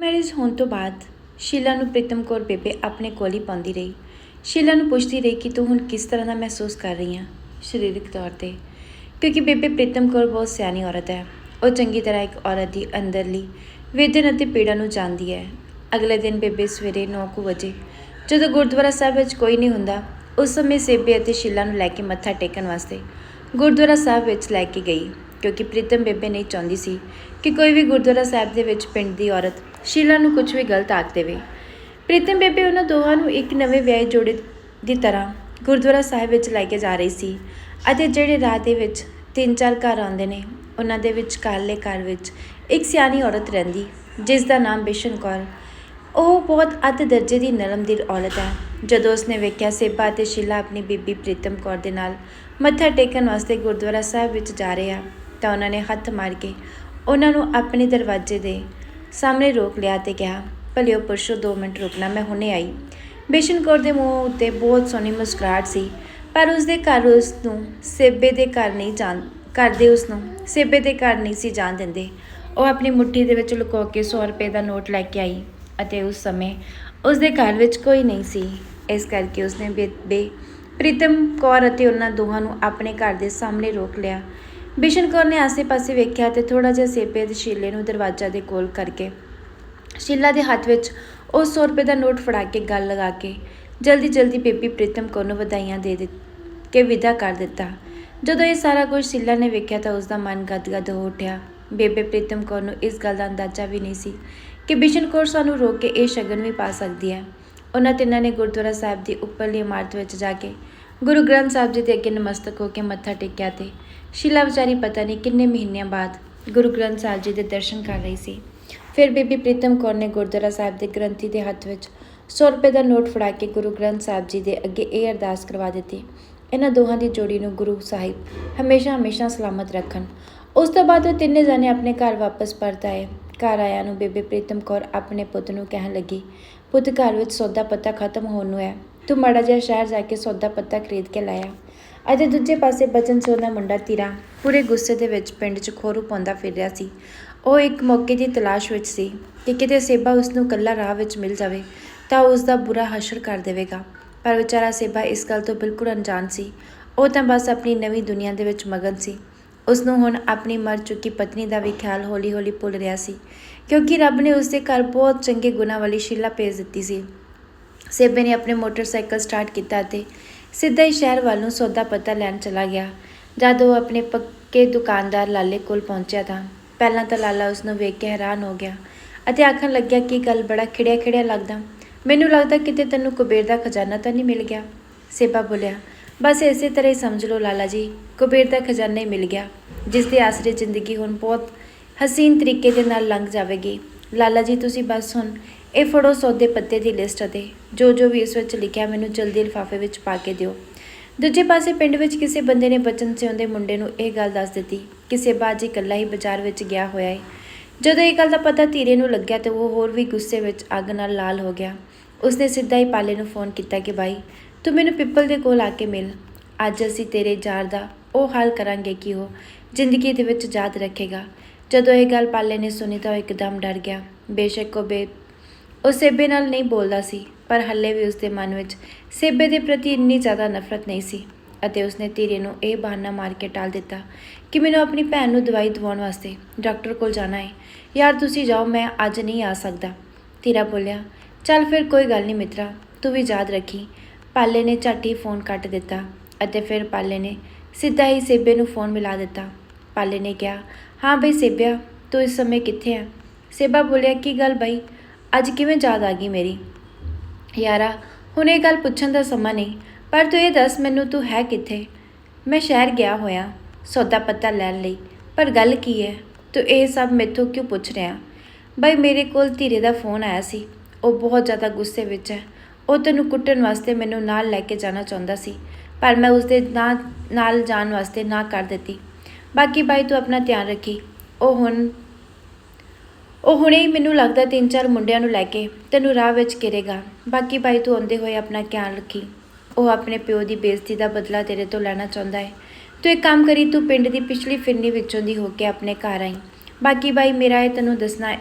Marriage ਹੋਣ ਤੋਂ ਬਾਅਦ ਸ਼ੀਲਾ ਨੂੰ ਪ੍ਰੀਤਮ ਕੌਰ ਬੇਬੇ ਆਪਣੇ ਕੋਲ ਹੀ ਪਾਉਂਦੀ ਰਹੀ। ਸ਼ੀਲਾ ਨੂੰ ਪੁੱਛਦੀ ਰਹੀ ਕਿ ਤੂੰ ਹੁਣ ਕਿਸ ਤਰ੍ਹਾਂ ਦਾ ਮਹਿਸੂਸ ਕਰ ਰਹੀ ਹੈ ਸਰੀਰਕ ਤੌਰ ਤੇ। ਕਿਉਂਕਿ ਬੇਬੇ ਪ੍ਰੀਤਮ ਕੌਰ ਬਹੁਤ ਸਿਆਣੀ ਔਰਤ ਹੈ। ਉਹ ਚੰਗੀ ਤਰ੍ਹਾਂ ਇੱਕ ਔਰਤ ਦੀ ਅੰਦਰਲੀ ਵੇਦਨ ਅਤੇ ਪੀੜਾ ਨੂੰ ਜਾਣਦੀ ਹੈ। ਅਗਲੇ ਦਿਨ ਬੇਬੇ ਸਵੇਰੇ 9:00 ਵਜੇ ਜਦੋਂ ਗੁਰਦੁਆਰਾ ਸਾਹਿਬ ਵਿੱਚ ਕੋਈ ਨਹੀਂ ਹੁੰਦਾ, ਉਸ ਸਮੇਂ ਸੇਬੇ ਅਤੇ ਸ਼ੀਲਾ ਨੂੰ ਲੈ ਕੇ ਮੱਥਾ ਟੇਕਣ ਵਾਸਤੇ ਗੁਰਦੁਆਰਾ ਸਾਹਿਬ ਵਿੱਚ ਲੈ ਕੇ ਗਈ। ਕਿਉਂਕਿ ਪ੍ਰੀਤਮ ਬੇਬੇ ਨਹੀਂ ਚਾਹੁੰਦੀ ਸੀ ਕਿ ਕੋਈ ਵੀ ਗੁਰਦੁਆਰਾ ਸਾਹਿਬ ਦੇ ਵਿੱਚ ਪਿੰਡ ਦੀ ਔਰਤ ਸ਼ੀਲਾ ਨੂੰ ਕੁਝ ਵੀ ਗਲਤ ਆਖ ਦੇਵੇ। ਪ੍ਰੀਤਮ ਬੇਬੇ ਉਹਨਾਂ ਦੋਹਾਂ ਨੂੰ ਇੱਕ ਨਵੇਂ ਵਿਆਹੇ ਜੋੜੇ ਦੀ ਤਰ੍ਹਾਂ ਗੁਰਦੁਆਰਾ ਸਾਹਿਬ ਵਿੱਚ ਲੈ ਕੇ ਜਾ ਰਹੀ ਸੀ ਅਤੇ ਜਿਹੜੇ ਰਾਹ ਦੇ ਵਿੱਚ ਤਿੰਨ ਚਾਰ ਘਰ ਆਉਂਦੇ ਨੇ, ਉਹਨਾਂ ਦੇ ਵਿੱਚ ਕਾਲੇ ਘਰ ਵਿੱਚ ਇੱਕ ਸਿਆਣੀ ਔਰਤ ਰਹਿੰਦੀ, ਜਿਸ ਦਾ ਨਾਮ ਬਿਸ਼ਨ ਕੌਰ। ਉਹ ਬਹੁਤ ਅੱਧ ਦਰਜੇ ਦੀ ਨਰਮ ਦਿਲ ਔਰਤ ਹੈ। ਜਦੋਂ ਉਸਨੇ ਵੇਖਿਆ, ਸੇਬਾ ਅਤੇ ਸ਼ੀਲਾ ਆਪਣੀ ਬੀਬੀ ਪ੍ਰੀਤਮ ਕੌਰ ਦੇ ਨਾਲ ਮੱਥਾ ਟੇਕਣ ਵਾਸਤੇ ਗੁਰਦੁਆਰਾ ਸਾਹਿਬ ਵਿੱਚ ਜਾ ਰਹੇ ਆ, ਤਾਂ ਉਹਨਾਂ ਨੇ ਹੱਥ ਮਾਰ ਕੇ ਉਹਨਾਂ ਨੂੰ ਆਪਣੇ ਦਰਵਾਜ਼ੇ ਦੇ ਸਾਹਮਣੇ ਰੋਕ ਲਿਆ ਤੇ ਕਿਹਾ, ਭਲਿਓ ਪੁਰਸ਼ੋ 2 ਮਿੰਟ ਰੁਕਣਾ ਮੈਂ ਹੁਣੇ ਆਈ। ਬੇਸ਼ਨ ਕੌਰ ਦੇ ਮੂੰਹ ਉੱਤੇ ਬਹੁਤ ਸੋਹਣੀ ਮੁਸਕਰਾਹਟ ਸੀ, ਪਰ ਉਸਦੇ ਘਰ ਉਸ ਨੂੰ ਸੇਬੇ ਦੇ ਘਰ ਨਹੀਂ ਜਾਣ ਕਰਦੇ ਉਸ ਨੂੰ ਸੇਬੇ ਦੇ ਘਰ ਨਹੀਂ ਸੀ ਜਾਣ ਦਿੰਦੇ। ਉਹ ਆਪਣੀ ਮੁੱਠੀ ਦੇ ਵਿੱਚ ਲੁਕੋ ਕੇ 100 ਰੁਪਏ ਦਾ ਨੋਟ ਲੈ ਕੇ ਆਈ ਅਤੇ ਉਸ ਸਮੇਂ ਉਸ ਦੇ ਘਰ ਵਿੱਚ ਕੋਈ ਨਹੀਂ ਸੀ। ਇਸ ਕਰਕੇ ਉਸਨੇ ਬੇਬੇ ਪ੍ਰੀਤਮ ਕੌਰ ਅਤੇ ਉਹਨਾਂ ਦੋਹਾਂ ਨੂੰ ਆਪਣੇ ਘਰ ਦੇ ਸਾਹਮਣੇ ਰੋਕ ਲਿਆ। ਬਿਸ਼ਨ ਕੌਰ ਨੇ ਆਸੇ-ਪਾਸੇ ਵੇਖਿਆ ਤੇ ਥੋੜਾ ਜਿਹਾ ਸੇਪੇ ਦੇ ਸ਼ੀਲੇ ਨੂੰ ਦਰਵਾਜ਼ਾ ਦੇ ਕੋਲ ਕਰਕੇ ਸ਼ੀਲਾ ਦੇ ਹੱਥ ਵਿੱਚ ਉਹ 100 ਰੁਪਏ ਦਾ ਨੋਟ ਫੜਾ ਕੇ ਗੱਲ ਲਗਾ ਕੇ ਜਲਦੀ ਜਲਦੀ ਬੇਬੀ ਪ੍ਰੀਤਮ ਕੌਰ ਨੂੰ ਵਧਾਈਆਂ ਦੇ ਦਿੱਤ ਕੇ ਵਿਦਾ ਕਰ ਦਿੱਤਾ। ਜਦੋਂ ਇਹ ਸਾਰਾ ਕੁਝ ਸ਼ੀਲਾ ਨੇ ਵੇਖਿਆ ਤਾਂ ਉਸ ਦਾ ਮਨ ਗਦਗਦ ਹੋ ਉੱਠਿਆ। ਬੇਬੇ ਪ੍ਰੀਤਮ ਕੌਰ ਨੂੰ ਇਸ ਗੱਲ ਦਾ ਅੰਦਾਜ਼ਾ ਵੀ ਨਹੀਂ ਸੀ ਕਿ ਬਿਸ਼ਨ ਕੌਰ ਸਾਨੂੰ ਰੋਕ ਕੇ ਇਹ ਸ਼ਗਨ ਵੀ ਪਾ ਸਕਦੀ ਹੈ। ਉਹਨਾਂ ਤਿੰਨਾਂ ਨੇ ਗੁਰਦੁਆਰਾ ਸਾਹਿਬ ਦੀ ਉੱਪਰਲੀ ਇਮਾਰਤ ਵਿੱਚ ਜਾ ਕੇ ਗੁਰੂ ਗ੍ਰੰਥ ਸਾਹਿਬ ਜੀ ਦੇ ਅੱਗੇ ਨਮਸਤਕ ਹੋ ਕੇ ਮੱਥਾ ਟੇਕਿਆ ਤੇ ਸ਼ੀਲਾ ਵਿਚਾਰੀ ਪਤਾ ਨਹੀਂ ਕਿੰਨੇ ਮਹੀਨਿਆਂ ਬਾਅਦ ਗੁਰੂ ਗ੍ਰੰਥ ਸਾਹਿਬ ਜੀ ਦੇ ਦਰਸ਼ਨ ਕਰ ਰਹੀ ਸੀ। ਫਿਰ ਬੀਬੀ ਪ੍ਰੀਤਮ ਕੌਰ ਨੇ ਗੁਰਦੁਆਰਾ ਸਾਹਿਬ ਦੇ ਗ੍ਰੰਥੀ ਦੇ ਹੱਥ ਵਿੱਚ 100 ਰੁਪਏ ਦਾ ਨੋਟ ਫੜਾ ਕੇ ਗੁਰੂ ਗ੍ਰੰਥ ਸਾਹਿਬ ਜੀ ਦੇ ਅੱਗੇ ਇਹ ਅਰਦਾਸ ਕਰਵਾ ਦਿੱਤੀ। ਇਹਨਾਂ ਦੋਹਾਂ ਦੀ ਜੋੜੀ ਨੂੰ ਗੁਰੂ ਸਾਹਿਬ ਹਮੇਸ਼ਾ ਹਮੇਸ਼ਾ ਸਲਾਮਤ ਰੱਖਣ। ਉਸ ਤੋਂ ਬਾਅਦ ਉਹ ਤਿੰਨੇ ਜਾਣੇ ਆਪਣੇ ਘਰ ਵਾਪਸ ਪਰਤ ਆਏ। ਘਰ ਆਇਆਂ ਨੂੰ ਬੇਬੇ ਪ੍ਰੀਤਮ ਕੌਰ ਆਪਣੇ ਪੁੱਤ ਨੂੰ ਕਹਿਣ ਲੱਗੀ, ਪੁੱਤ, ਘਰ ਵਿੱਚ ਸੌਦਾ ਪੱਤਾ ਖਤਮ ਹੋਣ ਨੂੰ ਹੈ। ਤੂੰ ਮਾੜਾ ਜਿਹਾ ਸ਼ਹਿਰ ਜਾ ਕੇ ਸੌਦਾ ਪੱਤਾ ਖਰੀਦ ਕੇ ਲਾਇਆ ਅਤੇ ਦੂਜੇ ਪਾਸੇ ਬਚਨ ਸਿੰਘ ਮੁੰਡਾ ਤੀਰਾ ਪੂਰੇ ਗੁੱਸੇ ਦੇ ਵਿੱਚ ਪਿੰਡ 'ਚ ਖੋਰੂ ਪਾਉਂਦਾ ਫਿਰ ਰਿਹਾ ਸੀ। ਉਹ ਇੱਕ ਮੌਕੇ ਦੀ ਤਲਾਸ਼ ਵਿੱਚ ਸੀ ਕਿ ਕਿਤੇ ਸੇਬਾ ਉਸ ਨੂੰ ਇਕੱਲਾ ਰਾਹ ਵਿੱਚ ਮਿਲ ਜਾਵੇ ਤਾਂ ਉਸ ਦਾ ਬੁਰਾ ਹਸ਼ਰ ਕਰ ਦੇਵੇਗਾ। ਪਰ ਵਿਚਾਰਾ ਸੇਬਾ ਇਸ ਗੱਲ ਤੋਂ ਬਿਲਕੁਲ ਅਣਜਾਣ ਸੀ। ਉਹ ਤਾਂ ਬਸ ਆਪਣੀ ਨਵੀਂ ਦੁਨੀਆ ਦੇ ਵਿੱਚ ਮਗਨ ਸੀ। ਉਸ ਨੂੰ ਹੁਣ ਆਪਣੀ ਮਰ ਚੁੱਕੀ ਪਤਨੀ ਦਾ ਵੀ ਖਿਆਲ ਹੌਲੀ-ਹੌਲੀ ਭੁੱਲ ਰਿਹਾ ਸੀ ਕਿਉਂਕਿ ਰੱਬ ਨੇ ਉਸ ਦੇ ਘਰ ਬਹੁਤ ਚੰਗੇ ਗੁਣਾਂ ਵਾਲੀ ਸ਼ੀਲਾ ਭੇਜ ਦਿੱਤੀ ਸੀ। ਸੇਬੇ ਨੇ ਆਪਣੇ ਮੋਟਰਸਾਈਕਲ ਸਟਾਰਟ ਕੀਤਾ ਤੇ ਸਿੱਧਾ ਹੀ ਸ਼ਹਿਰ ਵੱਲ ਨੂੰ ਸੌਦਾ ਪਤਾ ਲੈਣ ਚਲਾ ਗਿਆ। ਜਦ ਉਹ ਆਪਣੇ ਪੱਕੇ ਦੁਕਾਨਦਾਰ ਲਾਲੇ ਕੋਲ ਪਹੁੰਚਿਆ ਤਾਂ ਪਹਿਲਾਂ ਤਾਂ ਲਾਲਾ ਉਸ ਨੂੰ ਵੇਖ ਕੇ ਹੈਰਾਨ ਹੋ ਗਿਆ ਅਤੇ ਆਖਣ ਲੱਗਿਆ, ਕਿ ਗੱਲ ਬੜਾ ਖਿੜਿਆ ਖਿੜਿਆ ਲੱਗਦਾ? ਮੈਨੂੰ ਲੱਗਦਾ ਕਿਤੇ ਤੈਨੂੰ ਕੁਬੇਰ ਦਾ ਖਜ਼ਾਨਾ ਤਾਂ ਨਹੀਂ ਮਿਲ ਗਿਆ। ਸੇਬਾ ਬੋਲਿਆ, ਬਸ ਇਸੇ ਤਰ੍ਹਾਂ ਹੀ ਸਮਝ ਲਓ ਲਾਲਾ ਜੀ, ਕੁਬੇਰ ਦਾ ਖਜ਼ਾਨਾ ਹੀ ਮਿਲ ਗਿਆ, ਜਿਸ ਦੇ ਆਸਰੇ ਜ਼ਿੰਦਗੀ ਹੁਣ ਬਹੁਤ ਹਸੀਨ ਤਰੀਕੇ ਦੇ ਨਾਲ ਲੰਘ ਜਾਵੇਗੀ। ਲਾਲਾ ਜੀ, ਤੁਸੀਂ ਬਸ ਹੁਣ ਇਹ ਫੜੋ ਸੌਦੇ ਪੱਤੇ ਦੀ ਲਿਸਟ ਅਤੇ ਜੋ ਜੋ ਵੀ ਇਸ ਵਿੱਚ ਲਿਖਿਆ ਮੈਨੂੰ ਜਲਦੀ ਲਿਫਾਫੇ ਵਿੱਚ ਪਾ ਕੇ ਦਿਓ। ਦੂਜੇ ਪਾਸੇ ਪਿੰਡ ਵਿੱਚ ਕਿਸੇ ਬੰਦੇ ਨੇ ਬਚਨ ਸਿਉਂ ਦੇ ਮੁੰਡੇ ਨੂੰ ਇਹ ਗੱਲ ਦੱਸ ਦਿੱਤੀ ਕਿ ਸੇਬਾ ਅੱਜ ਇਕੱਲਾ ਹੀ ਬਾਜ਼ਾਰ ਵਿੱਚ ਗਿਆ ਹੋਇਆ ਹੈ ਜਦੋਂ ਇਹ ਗੱਲ ਦਾ ਪਤਾ ਧੀਰੇ ਨੂੰ ਲੱਗਿਆ ਤੇ ਉਹ ਹੋਰ ਵੀ ਗੁੱਸੇ ਵਿੱਚ ਅੱਗ ਨਾਲ ਲਾਲ ਹੋ ਗਿਆ। ਉਸਨੇ ਸਿੱਧਾ ਹੀ ਪਾਲੇ ਨੂੰ ਫੋਨ ਕੀਤਾ ਕਿ, ਬਾਈ, ਤੂੰ ਮੈਨੂੰ ਪਿੱਪਲ ਦੇ ਕੋਲ ਆ ਕੇ ਮਿਲ। ਅੱਜ ਅਸੀਂ ਤੇਰੇ ਯਾਰ ਦਾ ਉਹ ਹਾਲ ਕਰਾਂਗੇ ਕਿ ਉਹ ਜ਼ਿੰਦਗੀ ਦੇ ਵਿੱਚ ਯਾਦ ਰੱਖੇਗਾ। ਜਦੋਂ ਇਹ ਗੱਲ ਪਾਲੇ ਨੇ ਸੁਣੀ ਤਾਂ ਉਹ ਇੱਕਦਮ ਡਰ ਗਿਆ। ਬੇਸ਼ੱਕ ਉਹ ਬੇ ਉਹ ਸੇਬੇ ਨਾਲ ਨਹੀਂ ਬੋਲਦਾ ਸੀ, ਪਰ ਹੱਲੇ ਵੀ ਉਸਦੇ ਮਨ ਵਿੱਚ ਸੇਬੇ ਦੇ ਪ੍ਰਤੀ ਇੰਨੀ ਜ਼ਿਆਦਾ ਨਫ਼ਰਤ ਨਹੀਂ ਸੀ ਅਤੇ ਉਸਨੇ ਧੀਰੇ ਨੂੰ ਇਹ ਬਹਾਨਾ ਮਾਰ ਕੇ ਟਾਲ ਦਿੱਤਾ ਕਿ ਮੈਨੂੰ ਆਪਣੀ ਭੈਣ ਨੂੰ ਦਵਾਈ ਦਿਵਾਉਣ ਵਾਸਤੇ ਡਾਕਟਰ ਕੋਲ ਜਾਣਾ ਹੈ। ਯਾਰ, ਤੁਸੀਂ ਜਾਓ, ਮੈਂ ਅੱਜ ਨਹੀਂ ਆ ਸਕਦਾ। ਧੀਰਾ ਬੋਲਿਆ। ਚੱਲ ਫਿਰ, ਕੋਈ ਗੱਲ ਨਹੀਂ ਮਿੱਤਰਾ, ਤੂੰ ਵੀ ਯਾਦ ਰੱਖੀ। ਪਾਲੇ ਨੇ ਝੱਟੀ ਫੋਨ ਕੱਟ ਦਿੱਤਾ ਅਤੇ ਫਿਰ ਪਾਲੇ ਨੇ ਸਿੱਧਾ ਹੀ ਸੇਬੇ ਨੂੰ ਫੋਨ ਮਿਲਾ ਦਿੱਤਾ। ਪਾਲੇ ਨੇ ਕਿਹਾ, ਹਾਂ ਬਈ ਸੇਬਿਆ, ਤੂੰ ਇਸ ਸਮੇਂ ਕਿੱਥੇ ਹੈ ਸੇਬਾ ਬੋਲਿਆ, ਕੀ ਗੱਲ ਬਈ? ਅੱਜ ਕਿਵੇਂ ਯਾਦ ਆ ਗਈ ਮੇਰੀ? ਯਾਰਾ, ਹੁਣ ਇਹ ਗੱਲ ਪੁੱਛਣ ਦਾ ਸਮਾਂ ਨਹੀਂ, ਪਰ ਤੂੰ ਇਹ ਦੱਸ ਮੈਨੂੰ ਤੂੰ ਹੈ ਕਿੱਥੇ? ਮੈਂ ਸ਼ਹਿਰ ਗਿਆ ਹੋਇਆ, ਸੌਦਾ ਪੱਤਾ ਲੈਣ ਲਈ, ਪਰ ਗੱਲ ਕੀ ਹੈ ਤੂੰ ਇਹ ਸਭ ਮੈਥੋਂ ਕਿਉਂ ਪੁੱਛ ਰਿਹਾ? ਬਈ ਮੇਰੇ ਕੋਲ ਧੀਰੇ ਦਾ ਫੋਨ ਆਇਆ ਸੀ, ਉਹ ਬਹੁਤ ਜ਼ਿਆਦਾ ਗੁੱਸੇ ਵਿੱਚ ਹੈ ਉਹ ਤੈਨੂੰ ਕੁੱਟਣ ਵਾਸਤੇ ਮੈਨੂੰ ਨਾਲ ਲੈ ਕੇ ਜਾਣਾ ਚਾਹੁੰਦਾ ਸੀ, ਪਰ ਮੈਂ ਉਸਦੇ ਨਾਲ ਨਾਲ ਜਾਣ ਵਾਸਤੇ ਨਾ ਕਰ ਦਿੱਤੀ। ਬਾਕੀ ਬਾਈ ਤੂੰ ਆਪਣਾ ਧਿਆਨ ਰੱਖੀ, ਉਹ ਹੁਣ ਉਹ ਹੁਣੇ ਹੀ ਮੈਨੂੰ ਲੱਗਦਾ ਤਿੰਨ ਚਾਰ ਮੁੰਡਿਆਂ ਨੂੰ ਲੈ ਕੇ ਤੈਨੂੰ ਰਾਹ ਵਿੱਚ ਘਿਰੇਗਾ। ਬਾਕੀ ਭਾਈ ਤੂੰ ਆਉਂਦੇ ਹੋਏ ਆਪਣਾ ਖਿਆਲ ਰੱਖੀ। ਉਹ ਆਪਣੇ ਪਿਓ ਦੀ ਬੇਇੱਜ਼ਤੀ ਦਾ ਬਦਲਾ ਤੇਰੇ ਤੋਂ ਲੈਣਾ ਚਾਹੁੰਦਾ ਹੈ। ਤੂੰ ਇੱਕ ਕੰਮ ਕਰੀ, ਤੂੰ ਪਿੰਡ ਦੀ ਪਿਛਲੀ ਫਿਰਨੀ ਵਿੱਚੋਂ ਦੀ ਹੋ ਕੇ ਆਪਣੇ ਘਰ ਆਈ। ਬਾਕੀ ਭਾਈ, ਮੇਰਾ ਇਹ ਤੈਨੂੰ ਦੱਸਣਾ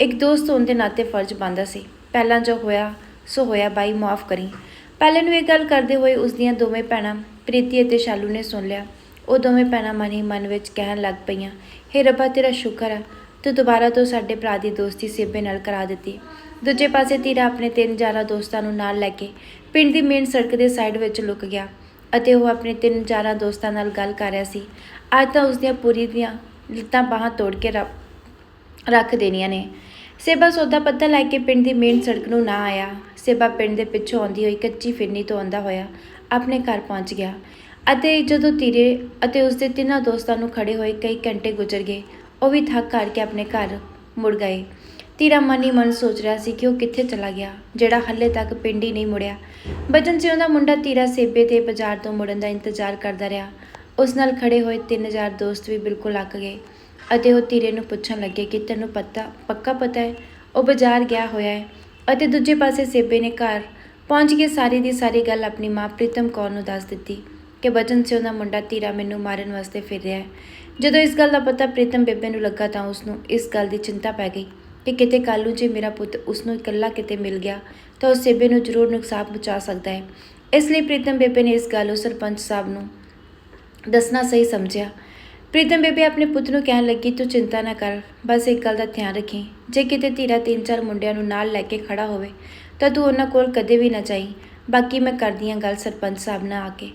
ਇੱਕ ਦੋਸਤ ਹੋਣ ਦੇ ਨਾਤੇ ਫਰਜ਼ ਬਣਦਾ ਸੀ। ਪਹਿਲਾਂ ਜੋ ਹੋਇਆ, ਸੋ ਹੋਇਆ, ਬਾਈ ਮਾਫ ਕਰੀ। ਪਹਿਲੇ ਨੂੰ ਇਹ ਗੱਲ ਕਰਦੇ ਹੋਏ ਉਸ ਦੀਆਂ ਦੋਵੇਂ ਭੈਣਾਂ ਪ੍ਰੀਤੀ ਅਤੇ ਸ਼ਾਲੂ ਨੇ ਸੁਣ ਲਿਆ। ਉਹ ਦੋਵੇਂ ਭੈਣਾਂ ਮਨ ਹੀ ਮਨ ਵਿੱਚ ਕਹਿਣ ਲੱਗ ਪਈਆਂ, ਹੇ ਰੱਬਾ ਤੇਰਾ ਸ਼ੁਕਰ ਹੈ ਤੂੰ ਦੁਬਾਰਾ ਤੋਂ ਸਾਡੇ ਭਰਾ ਦੀ ਦੋਸਤੀ ਸੇਬੇ ਨਾਲ ਕਰਾ ਦਿੱਤੀ। ਦੂਜੇ ਪਾਸੇ ਧੀਰਾ ਆਪਣੇ ਤਿੰਨ ਯਾਰਾਂ ਦੋਸਤਾਂ ਨੂੰ ਨਾਲ ਲੈ ਕੇ ਪਿੰਡ ਦੀ ਮੇਨ ਸੜਕ ਦੇ ਸਾਈਡ ਵਿੱਚ ਲੁਕ ਗਿਆ ਅਤੇ ਉਹ ਆਪਣੇ ਤਿੰਨ ਯਾਰਾਂ ਦੋਸਤਾਂ ਨਾਲ ਗੱਲ ਕਰ ਰਿਹਾ ਸੀ। ਅੱਜ ਤਾਂ ਉਸ ਦੀਆਂ ਪੂਰੀ ਦੀਆਂ ਲੱਤਾਂ ਬਾਹਾਂ ਤੋੜ ਕੇ ਰੱਖ ਰੱਖ ਦੇਣੀਆਂ ਨੇ। ਸੇਬਾ ਸੌਦਾ ਪੱਤਾ ਲੈ ਕੇ ਪਿੰਡ ਦੀ ਮੇਨ ਸੜਕ ਨੂੰ ਨਾ ਆਇਆ। ਸੇਬਾ ਪਿੰਡ ਦੇ ਪਿੱਛੋਂ ਆਉਂਦੀ ਹੋਈ ਕੱਚੀ ਫਿਰਨੀ ਤੋਂ ਆਉਂਦਾ ਹੋਇਆ ਆਪਣੇ ਘਰ ਪਹੁੰਚ ਗਿਆ। ਅਤੇ ਜਦੋਂ ਤੀਰੇ ਅਤੇ ਉਸਦੇ ਤਿੰਨਾਂ ਦੋਸਤਾਂ ਨੂੰ ਖੜੇ ਹੋਏ ਕਈ ਘੰਟੇ ਗੁਜ਼ਰ ਗਏ ਉਹ ਵੀ ਥੱਕ ਕਰਕੇ ਆਪਣੇ ਘਰ ਮੁੜ ਗਏ। ਤੀਰਾ ਮਨ ਹੀ ਮਨ ਸੋਚ ਰਿਹਾ ਸੀ ਕਿ ਉਹ ਕਿੱਥੇ ਚਲਾ ਗਿਆ, ਜਿਹੜਾ ਹੱਲੇ ਤੱਕ ਪਿੰਡ ਹੀ ਨਹੀਂ ਮੁੜਿਆ। ਬਚਨ ਸਿੰਘ ਦਾ ਮੁੰਡਾ ਤੀਰਾ ਸੇਬੇ ਤੇ ਬਾਜ਼ਾਰ ਤੋਂ ਮੁੜਨ ਦਾ ਇੰਤਜ਼ਾਰ ਕਰਦਾ ਰਿਹਾ। ਉਸ ਨਾਲ ਖੜੇ ਹੋਏ 3000 ਦੋਸਤ ਵੀ ਬਿਲਕੁਲ ਅੱਕ ਗਏ ਅਤੇ ਉਹ ਤੀਰੇ ਨੂੰ ਪੁੱਛਣ ਲੱਗੇ ਕਿ ਤੈਨੂੰ ਪਤਾ, ਪੱਕਾ ਪਤਾ ਹੈ, ਉਹ ਬਾਜ਼ਾਰ ਗਿਆ ਹੋਇਆ ਹੈ ਅਤੇ ਦੂਜੇ ਪਾਸੇ ਸੇਬੇ ਨੇ ਘਰ ਪਹੁੰਚ ਕੇ ਸਾਰੀ ਦੀ ਸਾਰੀ ਗੱਲ ਆਪਣੀ ਮਾਂ ਪ੍ਰੀਤਮ ਕੌਰ ਨੂੰ ਦੱਸ ਦਿੱਤੀ ਕਿ ਬਚਨ ਸਿੰਘ ਦਾ ਮੁੰਡਾ ਤੀਰਾ ਮੈਨੂੰ ਮਾਰਨ ਵਾਸਤੇ ਫਿਰ ਰਿਹਾ ਹੈ। ਜਦੋਂ ਇਸ ਗੱਲ ਦਾ ਪਤਾ ਪ੍ਰੀਤਮ ਬੇਬੇ ਨੂੰ ਲੱਗਾ ਤਾਂ ਉਸ ਨੂੰ ਇਸ ਗੱਲ ਦੀ ਚਿੰਤਾ ਪੈ ਗਈ ਕਿ ਕਿਤੇ ਕੱਲ੍ਹ ਨੂੰ ਜੇ ਮੇਰਾ ਪੁੱਤ ਉਸ ਨੂੰ ਇਕੱਲਾ ਕਿਤੇ ਮਿਲ ਗਿਆ ਤਾਂ ਉਹ ਸੇਬੇ ਨੂੰ ਜ਼ਰੂਰ ਨੁਕਸਾਨ ਪਹੁੰਚਾ ਸਕਦਾ ਹੈ। ਇਸ ਲਈ ਪ੍ਰੀਤਮ ਬੇਬੇ ਨੇ ਇਸ ਗੱਲ ਨੂੰ ਸਰਪੰਚ ਸਾਹਿਬ ਨੂੰ ਦੱਸਣਾ ਸਹੀ ਸਮਝਿਆ। ਪ੍ਰੀਤਮ ਬੇਬੇ ਆਪਣੇ ਪੁੱਤ ਨੂੰ ਕਹਿਣ ਲੱਗੀ, ਤੂੰ ਚਿੰਤਾ ਨਾ ਕਰ, ਬਸ ਇੱਕ ਗੱਲ ਦਾ ਧਿਆਨ ਰੱਖੀ। ਜੇ ਕਿਤੇ ਧੀਰਾ ਤਿੰਨ ਚਾਰ ਮੁੰਡਿਆਂ ਨੂੰ ਨਾਲ ਲੈ ਕੇ ਖੜਾ ਹੋਵੇ ਤਾਂ ਤੂੰ ਉਹਨਾਂ ਕੋਲ ਕਦੇ ਵੀ ਨਾ ਜਾਈ। ਬਾਕੀ ਮੈਂ ਕਰਦੀ ਹਾਂ ਗੱਲ ਸਰਪੰਚ ਸਾਹਿਬ ਨਾਲ ਆ ਕੇ।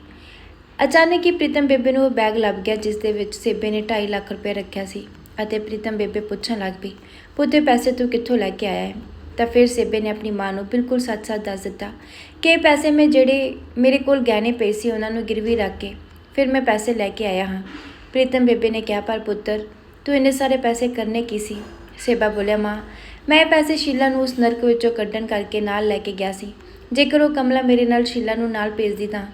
ਅਚਾਨਕ ਹੀ ਪ੍ਰੀਤਮ ਬੇਬੇ ਨੂੰ ਉਹ ਬੈਗ ਲੱਭ ਗਿਆ, ਜਿਸ ਦੇ ਵਿੱਚ ਸੇਬੇ ਨੇ 2.5 ਲੱਖ ਰੁਪਏ ਰੱਖਿਆ ਸੀ ਅਤੇ ਪ੍ਰੀਤਮ ਬੇਬੇ ਪੁੱਛਣ ਲੱਗ ਪਈ, ਪੁੱਤੇ ਪੈਸੇ ਤੂੰ ਕਿੱਥੋਂ ਲੈ ਕੇ ਆਇਆ ਹੈ? ਤਾਂ ਫਿਰ ਸੇਬੇ ਨੇ ਆਪਣੀ ਮਾਂ ਨੂੰ ਬਿਲਕੁਲ ਸੱਚ-ਸੱਚ ਦੱਸ ਦਿੱਤਾ, ਕਿ ਇਹ ਪੈਸੇ ਮੈਂ ਜਿਹੜੇ ਮੇਰੇ ਕੋਲ ਗਹਿਣੇ ਪਏ ਸੀ, ਉਹਨਾਂ ਨੂੰ ਗਿਰਵੀ ਰੱਖ ਕੇ ਫਿਰ ਮੈਂ ਪੈਸੇ ਲੈ ਕੇ ਆਇਆ ਹਾਂ। ਪ੍ਰੀਤਮ ਬੇਬੇ ਨੇ ਕਿਹਾ, ਪਰ ਪੁੱਤਰ, ਤੂੰ ਇੰਨੇ ਸਾਰੇ ਪੈਸੇ ਕਰਨੇ ਕੀ ਸੀ? ਸੇਬਾ ਬੋਲਿਆ, ਮਾਂ, ਮੈਂ ਇਹ ਪੈਸੇ ਸ਼ੀਲਾ ਨੂੰ ਉਸ ਨਰਕ ਵਿੱਚੋਂ ਕੱਢਣ ਕਰਕੇ ਨਾਲ ਲੈ ਕੇ ਗਿਆ ਸੀ। ਜੇਕਰ ਉਹ ਕਮਲਾ ਮੇਰੇ ਨਾਲ ਸ਼ੀਲਾ ਨੂੰ ਨਾਲ ਭੇਜਦੀ ਤਾਂ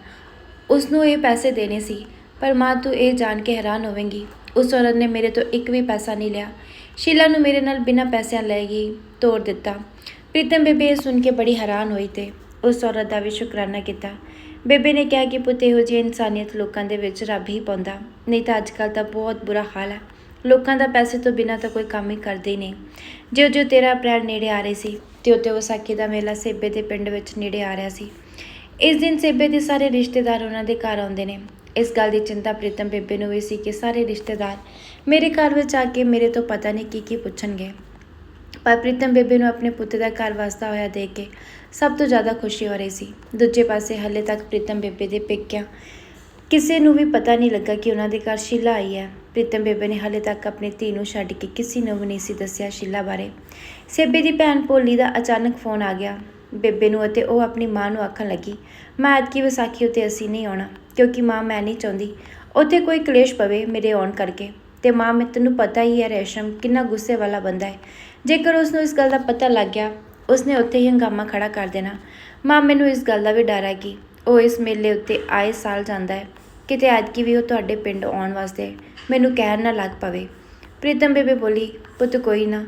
ਉਸ ਨੂੰ ਇਹ ਪੈਸੇ ਦੇਣੇ ਸੀ, ਪਰ ਮਾਂ ਤੂੰ ਇਹ ਜਾਣ ਕੇ ਹੈਰਾਨ ਹੋਵੇਂਗੀ। ਉਸ ਔਰਤ ਨੇ ਮੇਰੇ ਤੋਂ ਇੱਕ ਵੀ ਪੈਸਾ ਨਹੀਂ ਲਿਆ। ਸ਼ੀਲਾ ਨੂੰ ਮੇਰੇ ਨਾਲ ਬਿਨਾਂ ਪੈਸਿਆਂ ਲੈ ਗਈ ਤੋੜ ਦਿੱਤਾ। ਪ੍ਰੀਤਮ ਬੇਬੇ ਇਹ ਸੁਣ ਕੇ ਬੜੀ ਹੈਰਾਨ ਹੋਈ ਤੇ ਉਸ ਔਰਤ ਦਾ ਵੀ ਸ਼ੁਕਰਾਨਾ ਕੀਤਾ। ਬੇਬੇ ਨੇ ਕਿਹਾ ਕਿ ਪੁੱਤ ਇਹੋ ਜਿਹੀ ਇਨਸਾਨੀਅਤ ਲੋਕਾਂ ਦੇ ਵਿੱਚ ਰੱਬ ਹੀ ਪਾਉਂਦਾ। ਨਹੀਂ ਤਾਂ ਅੱਜ ਕੱਲ੍ਹ ਤਾਂ ਬਹੁਤ ਬੁਰਾ ਹਾਲ ਹੈ। ਲੋਕਾਂ ਦਾ ਪੈਸੇ ਤੋਂ ਬਿਨਾਂ ਤਾਂ ਕੋਈ ਕੰਮ ਹੀ ਕਰਦੇ ਹੀ ਨਹੀਂ। ਜਿਉਂ ਜਿਉਂ ਤੇਰਾ ਅਪ੍ਰੈਲ ਨੇੜੇ ਆ ਰਹੀ ਸੀ ਤਿਉਂ ਤਿਉਂ ਵਿਸਾਖੀ ਦਾ ਮੇਲਾ ਸੇਬੇ ਦੇ ਪਿੰਡ ਵਿੱਚ ਨੇੜੇ ਆ ਰਿਹਾ ਸੀ। ਇਸ ਦਿਨ ਸੇਬੇ ਦੇ ਸਾਰੇ ਰਿਸ਼ਤੇਦਾਰ ਉਹਨਾਂ ਦੇ ਘਰ ਆਉਂਦੇ ਨੇ। ਇਸ ਗੱਲ ਦੀ ਚਿੰਤਾ ਪ੍ਰੀਤਮ ਬੇਬੇ ਨੂੰ ਵੀ ਸੀ ਕਿ ਸਾਰੇ ਰਿਸ਼ਤੇਦਾਰ ਮੇਰੇ ਘਰ ਵਿੱਚ ਆ ਕੇ ਮੇਰੇ ਤੋਂ ਪਤਾ ਨਹੀਂ ਕੀ ਕੀ ਪੁੱਛਣਗੇ। ਪਰ ਪ੍ਰੀਤਮ ਬੇਬੇ ਨੂੰ ਆਪਣੇ ਪੁੱਤ ਦਾ ਘਰ ਵਸਦਾ ਹੋਇਆ ਦੇਖ ਕੇ ਸਭ ਤੋਂ ਜ਼ਿਆਦਾ ਖੁਸ਼ੀ ਹੋ ਰਹੀ ਸੀ। ਦੂਜੇ ਪਾਸੇ ਹੱਲੇ ਤੱਕ ਪ੍ਰੀਤਮ ਬੇਬੇ ਦੇ ਪੇਕਿਆਂ ਕਿਸੇ ਨੂੰ ਵੀ ਪਤਾ ਨਹੀਂ ਲੱਗਾ ਕਿ ਉਹਨਾਂ ਦੇ ਘਰ ਸ਼ੀਲਾ ਆਈ ਹੈ। ਪ੍ਰੀਤਮ ਬੇਬੇ ਨੇ ਹੱਲੇ ਤੱਕ ਆਪਣੀ ਧੀ ਨੂੰ ਛੱਡ ਕੇ ਕਿਸੇ ਨੂੰ ਵੀ ਨਹੀਂ ਸੀ ਦੱਸਿਆ ਸ਼ੀਲਾ ਬਾਰੇ। ਸੇਬੇ ਦੀ ਭੈਣ ਭੋਲੀ ਦਾ ਅਚਾਨਕ ਫੋਨ ਆ ਗਿਆ। ਬੇਬੇ ਨੂੰ ਅਤੇ ਉਹ ਆਪਣੀ ਮਾਂ ਨੂੰ ਆਖਣ ਲੱਗੀ, ਮੈਂ ਐਤਕੀ ਵਿਸਾਖੀ ਉਤੇ ਅਸੀਂ ਨਹੀਂ ਆਉਣਾ, ਕਿਉਂਕਿ ਮਾਂ ਮੈਂ ਨਹੀਂ ਚਾਹੁੰਦੀ। ਉੱਥੇ ਕੋਈ ਕਲੇਸ਼ ਪਵੇ ਮੇਰੇ ਆਉਣ ਕਰਕੇ, ਤੇ ਮਾਂ ਮੈਂ, ਤੈਨੂੰ ਪਤਾ ਹੀ ਹੈ ਰੇਸ਼ਮ ਕਿੰਨਾ ਗੁੱਸੇ ਵਾਲਾ ਬੰਦਾ ਹੈ। ਜੇਕਰ ਉਸ ਨੂੰ ਇਸ ਗੱਲ ਦਾ ਪਤਾ ਲੱਗ ਗਿਆ, ਉਸਨੇ ਉੱਥੇ ਹੀ ਹੰਗਾਮਾ ਖੜਾ ਕਰ ਦੇਣਾ। ਮਾਂ, ਮੈਨੂੰ ਇਸ ਗੱਲ ਦਾ ਵੀ ਡਰ ਹੈ ਕਿ ਉਹ ਇਸ ਮੇਲੇ ਉੱਤੇ ਆਏ ਸਾਲ ਜਾਂਦਾ ਹੈ, ਕਿਤੇ ਐਤਕੀ ਵੀ ਉਹ ਤੁਹਾਡੇ ਪਿੰਡ ਆਉਣ ਵਾਸਤੇ ਮੈਨੂੰ ਕਹਿਣ ਨਾ ਲੱਗ ਪਵੇ। ਪ੍ਰੀਤਮ ਬੇਬੇ ਬੋਲੀ, ਪੁੱਤ, ਕੋਈ ਨਾ,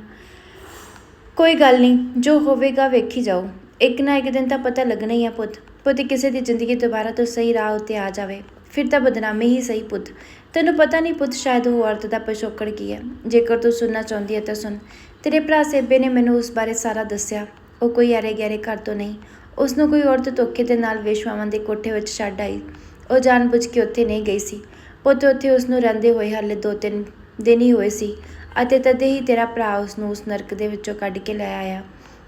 ਕੋਈ ਗੱਲ ਨਹੀਂ, ਜੋ ਹੋਵੇਗਾ ਵੇਖੀ ਜਾਓ। ਇੱਕ ਨਾ ਇੱਕ ਦਿਨ ਤਾਂ ਪਤਾ ਲੱਗਣਾ ਹੀ ਆ ਪੁੱਤ। ਪੁੱਤ, ਕਿਸੇ ਦੀ ਜ਼ਿੰਦਗੀ ਦੁਬਾਰਾ ਤੋਂ ਸਹੀ ਰਾਹ ਉੱਤੇ ਆ ਜਾਵੇ, ਫਿਰ ਤਾਂ ਬਦਨਾਮੀ ਹੀ ਸਹੀ ਪੁੱਤ। ਤੈਨੂੰ ਪਤਾ ਨਹੀਂ ਪੁੱਤ, ਸ਼ਾਇਦ ਉਹ ਔਰਤ ਦਾ ਪਿਛੋਕੜ ਕੀ ਹੈ। ਜੇਕਰ ਤੂੰ ਸੁਣਨਾ ਚਾਹੁੰਦੀ ਹੈ ਤਾਂ ਸੁਣ। ਤੇਰੇ ਭਰਾ ਸੇਬੇ ਨੇ ਮੈਨੂੰ ਉਸ ਬਾਰੇ ਸਾਰਾ ਦੱਸਿਆ। ਉਹ ਕੋਈ ਆਰੇ ਗਹਿਰੇ ਘਰ ਤੋਂ ਨਹੀਂ। ਉਸ ਨੂੰ ਕੋਈ ਔਰਤ ਧੋਖੇ ਦੇ ਨਾਲ ਵੇਸ਼ਵਾਵਾਂ ਦੇ ਕੋਠੇ ਵਿੱਚ ਛੱਡ ਆਈ। ਉਹ ਜਾਣਬੁੱਝ ਕੇ ਉੱਥੇ ਨਹੀਂ ਗਈ ਸੀ। ਪੁੱਤ, ਉੱਥੇ ਉਸ ਨੂੰ ਰਹਿੰਦੇ ਹੋਏ ਹਾਲੇ ਦੋ ਤਿੰਨ ਦਿਨ ਹੀ ਹੋਏ ਸੀ। ਅਤੇ ਤਦੇ ਹੀ ਤੇਰਾ ਭਰਾ ਉਸ ਨੂੰ ਉਸ ਨਰਕ ਦੇ ਵਿੱਚੋਂ ਕੱਢ ਕੇ ਲੈ ਆਇਆ।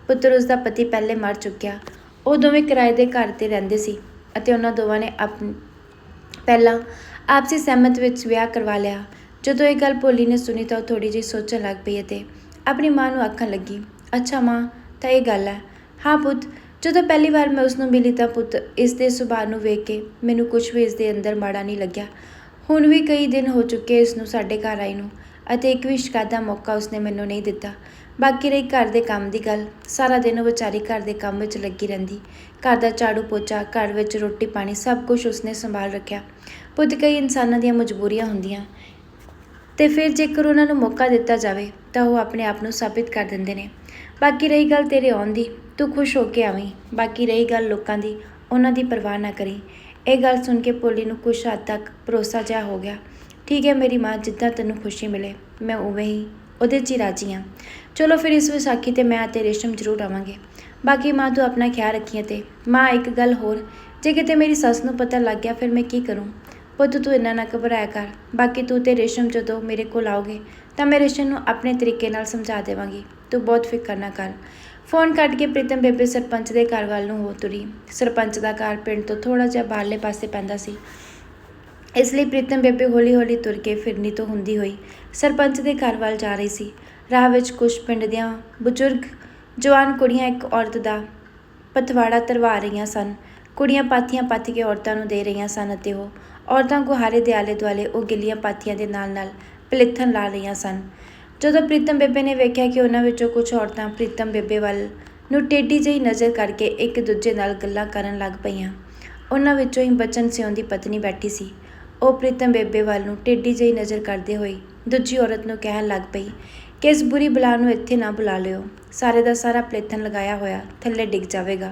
ਪੁੱਤਰ ਉਸ ਦਾ ਪਤੀ ਪਹਿਲੇ ਮਰ ਚੁੱਕਿਆ। ਉਹ ਦੋਵੇਂ ਕਿਰਾਏ ਦੇ ਘਰ ਤੇ ਰਹਿੰਦੇ ਸੀ ਅਤੇ ਉਹਨਾਂ ਦੋਵਾਂ ਨੇ ਆਪ ਪਹਿਲਾਂ ਆਪਸੀ ਸਹਿਮਤ ਵਿੱਚ ਵਿਆਹ ਕਰਵਾ ਲਿਆ। ਜਦੋਂ ਇਹ ਗੱਲ ਭੋਲੀ ਨੇ ਸੁਣੀ ਤਾਂ ਉਹ ਥੋੜੀ ਜਿਹੀ ਸੋਚਣ ਲੱਗ ਪਈ ਅਤੇ ਆਪਣੀ ਮਾਂ ਨੂੰ ਆਖਣ ਲੱਗੀ, ਅੱਛਾ ਮਾਂ, ਤਾਂ ਇਹ ਗੱਲ ਹੈ। ਹਾਂ ਪੁੱਤ, ਜਦੋਂ ਪਹਿਲੀ ਵਾਰ ਮੈਂ ਉਸ ਨੂੰ ਮਿਲੀ ਤਾਂ ਪੁੱਤ, ਇਸ ਦੇ ਸੁਭਾਅ ਨੂੰ ਵੇਖ ਕੇ ਮੈਨੂੰ ਕੁਝ ਵੀ ਇਸ ਦੇ ਅੰਦਰ ਮਾੜਾ ਨਹੀਂ ਲੱਗਿਆ। ਹੁਣ ਵੀ ਕਈ ਦਿਨ ਹੋ ਚੁੱਕੇ ਇਸ ਨੂੰ ਸਾਡੇ ਘਰ ਆਈ ਨੂੰ ਅਤੇ ਇੱਕ ਵੀ ਸ਼ਿਕਾਇਤ ਦਾ ਮੌਕਾ ਉਸਨੇ ਮੈਨੂੰ ਨਹੀਂ ਦਿੱਤਾ। ਬਾਕੀ ਰਹੀ ਘਰ ਦੇ ਕੰਮ ਦੀ ਗੱਲ। ਸਾਰਾ ਦਿਨ ਉਹ ਵਿਚਾਰੀ ਘਰ ਦੇ ਕੰਮ ਵਿੱਚ ਲੱਗੀ ਰਹਿੰਦੀ। ਘਰ ਦਾ ਝਾੜੂ ਪੋਚਾ, ਘਰ ਵਿੱਚ ਰੋਟੀ ਪਾਣੀ ਸਭ ਕੁਝ ਉਸਨੇ ਸੰਭਾਲ ਰੱਖਿਆ। ਪੁੱਤ ਕਈ ਇਨਸਾਨਾਂ ਦੀਆਂ ਮਜਬੂਰੀਆਂ ਹੁੰਦੀਆਂ। ਤੇ ਫਿਰ ਜੇਕਰ ਉਹਨਾਂ ਨੂੰ ਮੌਕਾ ਦਿੱਤਾ ਜਾਵੇ, ਤਾਂ ਉਹ ਆਪਣੇ ਆਪ ਨੂੰ ਸਾਬਿਤ ਕਰ ਦਿੰਦੇ ਨੇ। ਬਾਕੀ ਰਹੀ ਗੱਲ ਤੇਰੇ ਆਉਣ ਦੀ, ਤੂੰ ਖੁਸ਼ ਹੋ ਕੇ ਆਵੀਂ। ਬਾਕੀ ਰਹੀ ਗੱਲ ਲੋਕਾਂ ਦੀ, ਉਹਨਾਂ ਦੀ ਪਰਵਾਹ ਨਾ ਕਰੀ। ਇਹ ਗੱਲ ਸੁਣ ਕੇ ਪੋਲੀ ਨੂੰ ਕੁਛ ਹੱਦ ਤੱਕ ਭਰੋਸਾ ਜਿਹਾ ਹੋ ਗਿਆ। ਠੀਕ ਹੈ ਮੇਰੀ ਮਾਂ, ਜਿੱਦਾਂ ਤੈਨੂੰ ਖੁਸ਼ੀ ਮਿਲੇ, ਮੈਂ ਉਵੇਂ ਹੀ ਉਹਦੇ 'ਚ ਹੀ ਰਾਜੀ ਹਾਂ ਚਲੋ ਫਿਰ ਇਸ ਵਿਸਾਖੀ ਤੇ ਮੈਂ ਅਤੇ ਰੇਸ਼ਮ ਜ਼ਰੂਰ ਆਵਾਂਗੇ। ਬਾਕੀ ਮਾਂ ਤੂੰ ਆਪਣਾ ਖਿਆਲ ਰੱਖੀਂ ਤੇ ਮਾਂ ਇੱਕ ਗੱਲ ਹੋਰ, ਜੇ ਕਿਤੇ ਮੇਰੀ ਸੱਸ ਨੂੰ ਪਤਾ ਲੱਗ ਗਿਆ ਫਿਰ ਮੈਂ ਕੀ ਕਰੂੰ? ਪੁੱਤ ਤੂੰ ਇੰਨਾ ਨਾ ਘਬਰਾਇਆ ਕਰ, ਬਾਕੀ ਤੂੰ ਤੇ ਰੇਸ਼ਮ ਜਦੋਂ ਮੇਰੇ ਕੋਲ ਆਓਗੇ ਤਾਂ ਮੈਂ ਰੇਸ਼ਮ ਨੂੰ ਆਪਣੇ ਤਰੀਕੇ ਨਾਲ ਸਮਝਾ ਦੇਵਾਂਗੀ। ਤੂੰ ਬਹੁਤ ਫਿਕਰ ਨਾ ਕਰ। ਫੋਨ ਕੱਟ ਕੇ ਪ੍ਰੀਤਮ ਬੇਬੇ ਸਰਪੰਚ ਦੇ ਘਰ ਵੱਲ ਨੂੰ ਹੋ ਤੁਰੀ। ਸਰਪੰਚ ਦਾ ਘਰ ਪਿੰਡ ਤੋਂ ਥੋੜਾ ਜਿਹਾ ਬਾਹਰਲੇ ਪਾਸੇ ਪੈਂਦਾ ਸੀ। ਇਸ ਲਈ ਪ੍ਰੀਤਮ ਬੇਬੇ ਹੌਲੀ-ਹੌਲੀ ਤੁਰ ਕੇ ਫਿਰਨੀ ਤੋਂ ਹੁੰਦੀ ਹੋਈ ਸਰਪੰਚ ਦੇ ਘਰ ਵੱਲ ਜਾ ਰਹੀ ਸੀ। ਰਾਹ ਵਿੱਚ ਕੁਝ ਪਿੰਡ ਦੀਆਂ ਬਜ਼ੁਰਗ ਜਵਾਨ ਕੁੜੀਆਂ ਇੱਕ ਔਰਤ ਦਾ ਪਤਵਾੜਾ ਤਰਵਾ ਰਹੀਆਂ ਸਨ। ਕੁੜੀਆਂ ਪਾਥੀਆਂ ਪੱਥ ਕੇ ਔਰਤਾਂ ਨੂੰ ਦੇ ਰਹੀਆਂ ਸਨ ਅਤੇ ਉਹ ਔਰਤਾਂ ਗੁਹਾਰੇ ਦੇ ਆਲੇ ਦੁਆਲੇ ਉਹ ਗਿੱਲੀਆਂ ਪਾਥੀਆਂ ਦੇ ਨਾਲ-ਨਾਲ ਪਲਿੱਥਨ ਲਾ ਰਹੀਆਂ ਸਨ। ਜਦੋਂ ਪ੍ਰੀਤਮ ਬੇਬੇ ਨੇ ਵੇਖਿਆ ਕਿ ਉਹਨਾਂ ਵਿੱਚੋਂ ਕੁਝ ਔਰਤਾਂ ਪ੍ਰੀਤਮ ਬੇਬੇ ਵੱਲ ਨੂੰ ਟੇਢੀ ਜਿਹੀ ਨਜ਼ਰ ਕਰਕੇ ਇੱਕ ਦੂਜੇ ਨਾਲ ਗੱਲਾਂ ਕਰਨ ਲੱਗ ਪਈਆਂ, ਉਹਨਾਂ ਵਿੱਚੋਂ ਹੀ ਬਚਨ ਸਿਉਂ ਦੀ ਪਤਨੀ ਬੈਠੀ ਸੀ। ਉਹ ਪ੍ਰੀਤਮ ਬੇਬੇ ਵੱਲ ਨੂੰ ਟੇਢੀ ਜਿਹੀ ਨਜ਼ਰ ਕਰਦੇ ਹੋਏ ਦੂਜੀ ਔਰਤ ਨੂੰ ਕਹਿਣ ਲੱਗ ਪਈ ਕਿ ਇਸ ਬੁਰੀ ਬਲਾ ਨੂੰ ਇੱਥੇ ਨਾ ਬੁਲਾ ਲਿਓ। ਸਾਰੇ ਦਾ ਸਾਰਾ ਪਲੇਥਨ ਲਗਾਇਆ ਹੋਇਆ ਥੱਲੇ ਡਿੱਗ ਜਾਵੇਗਾ।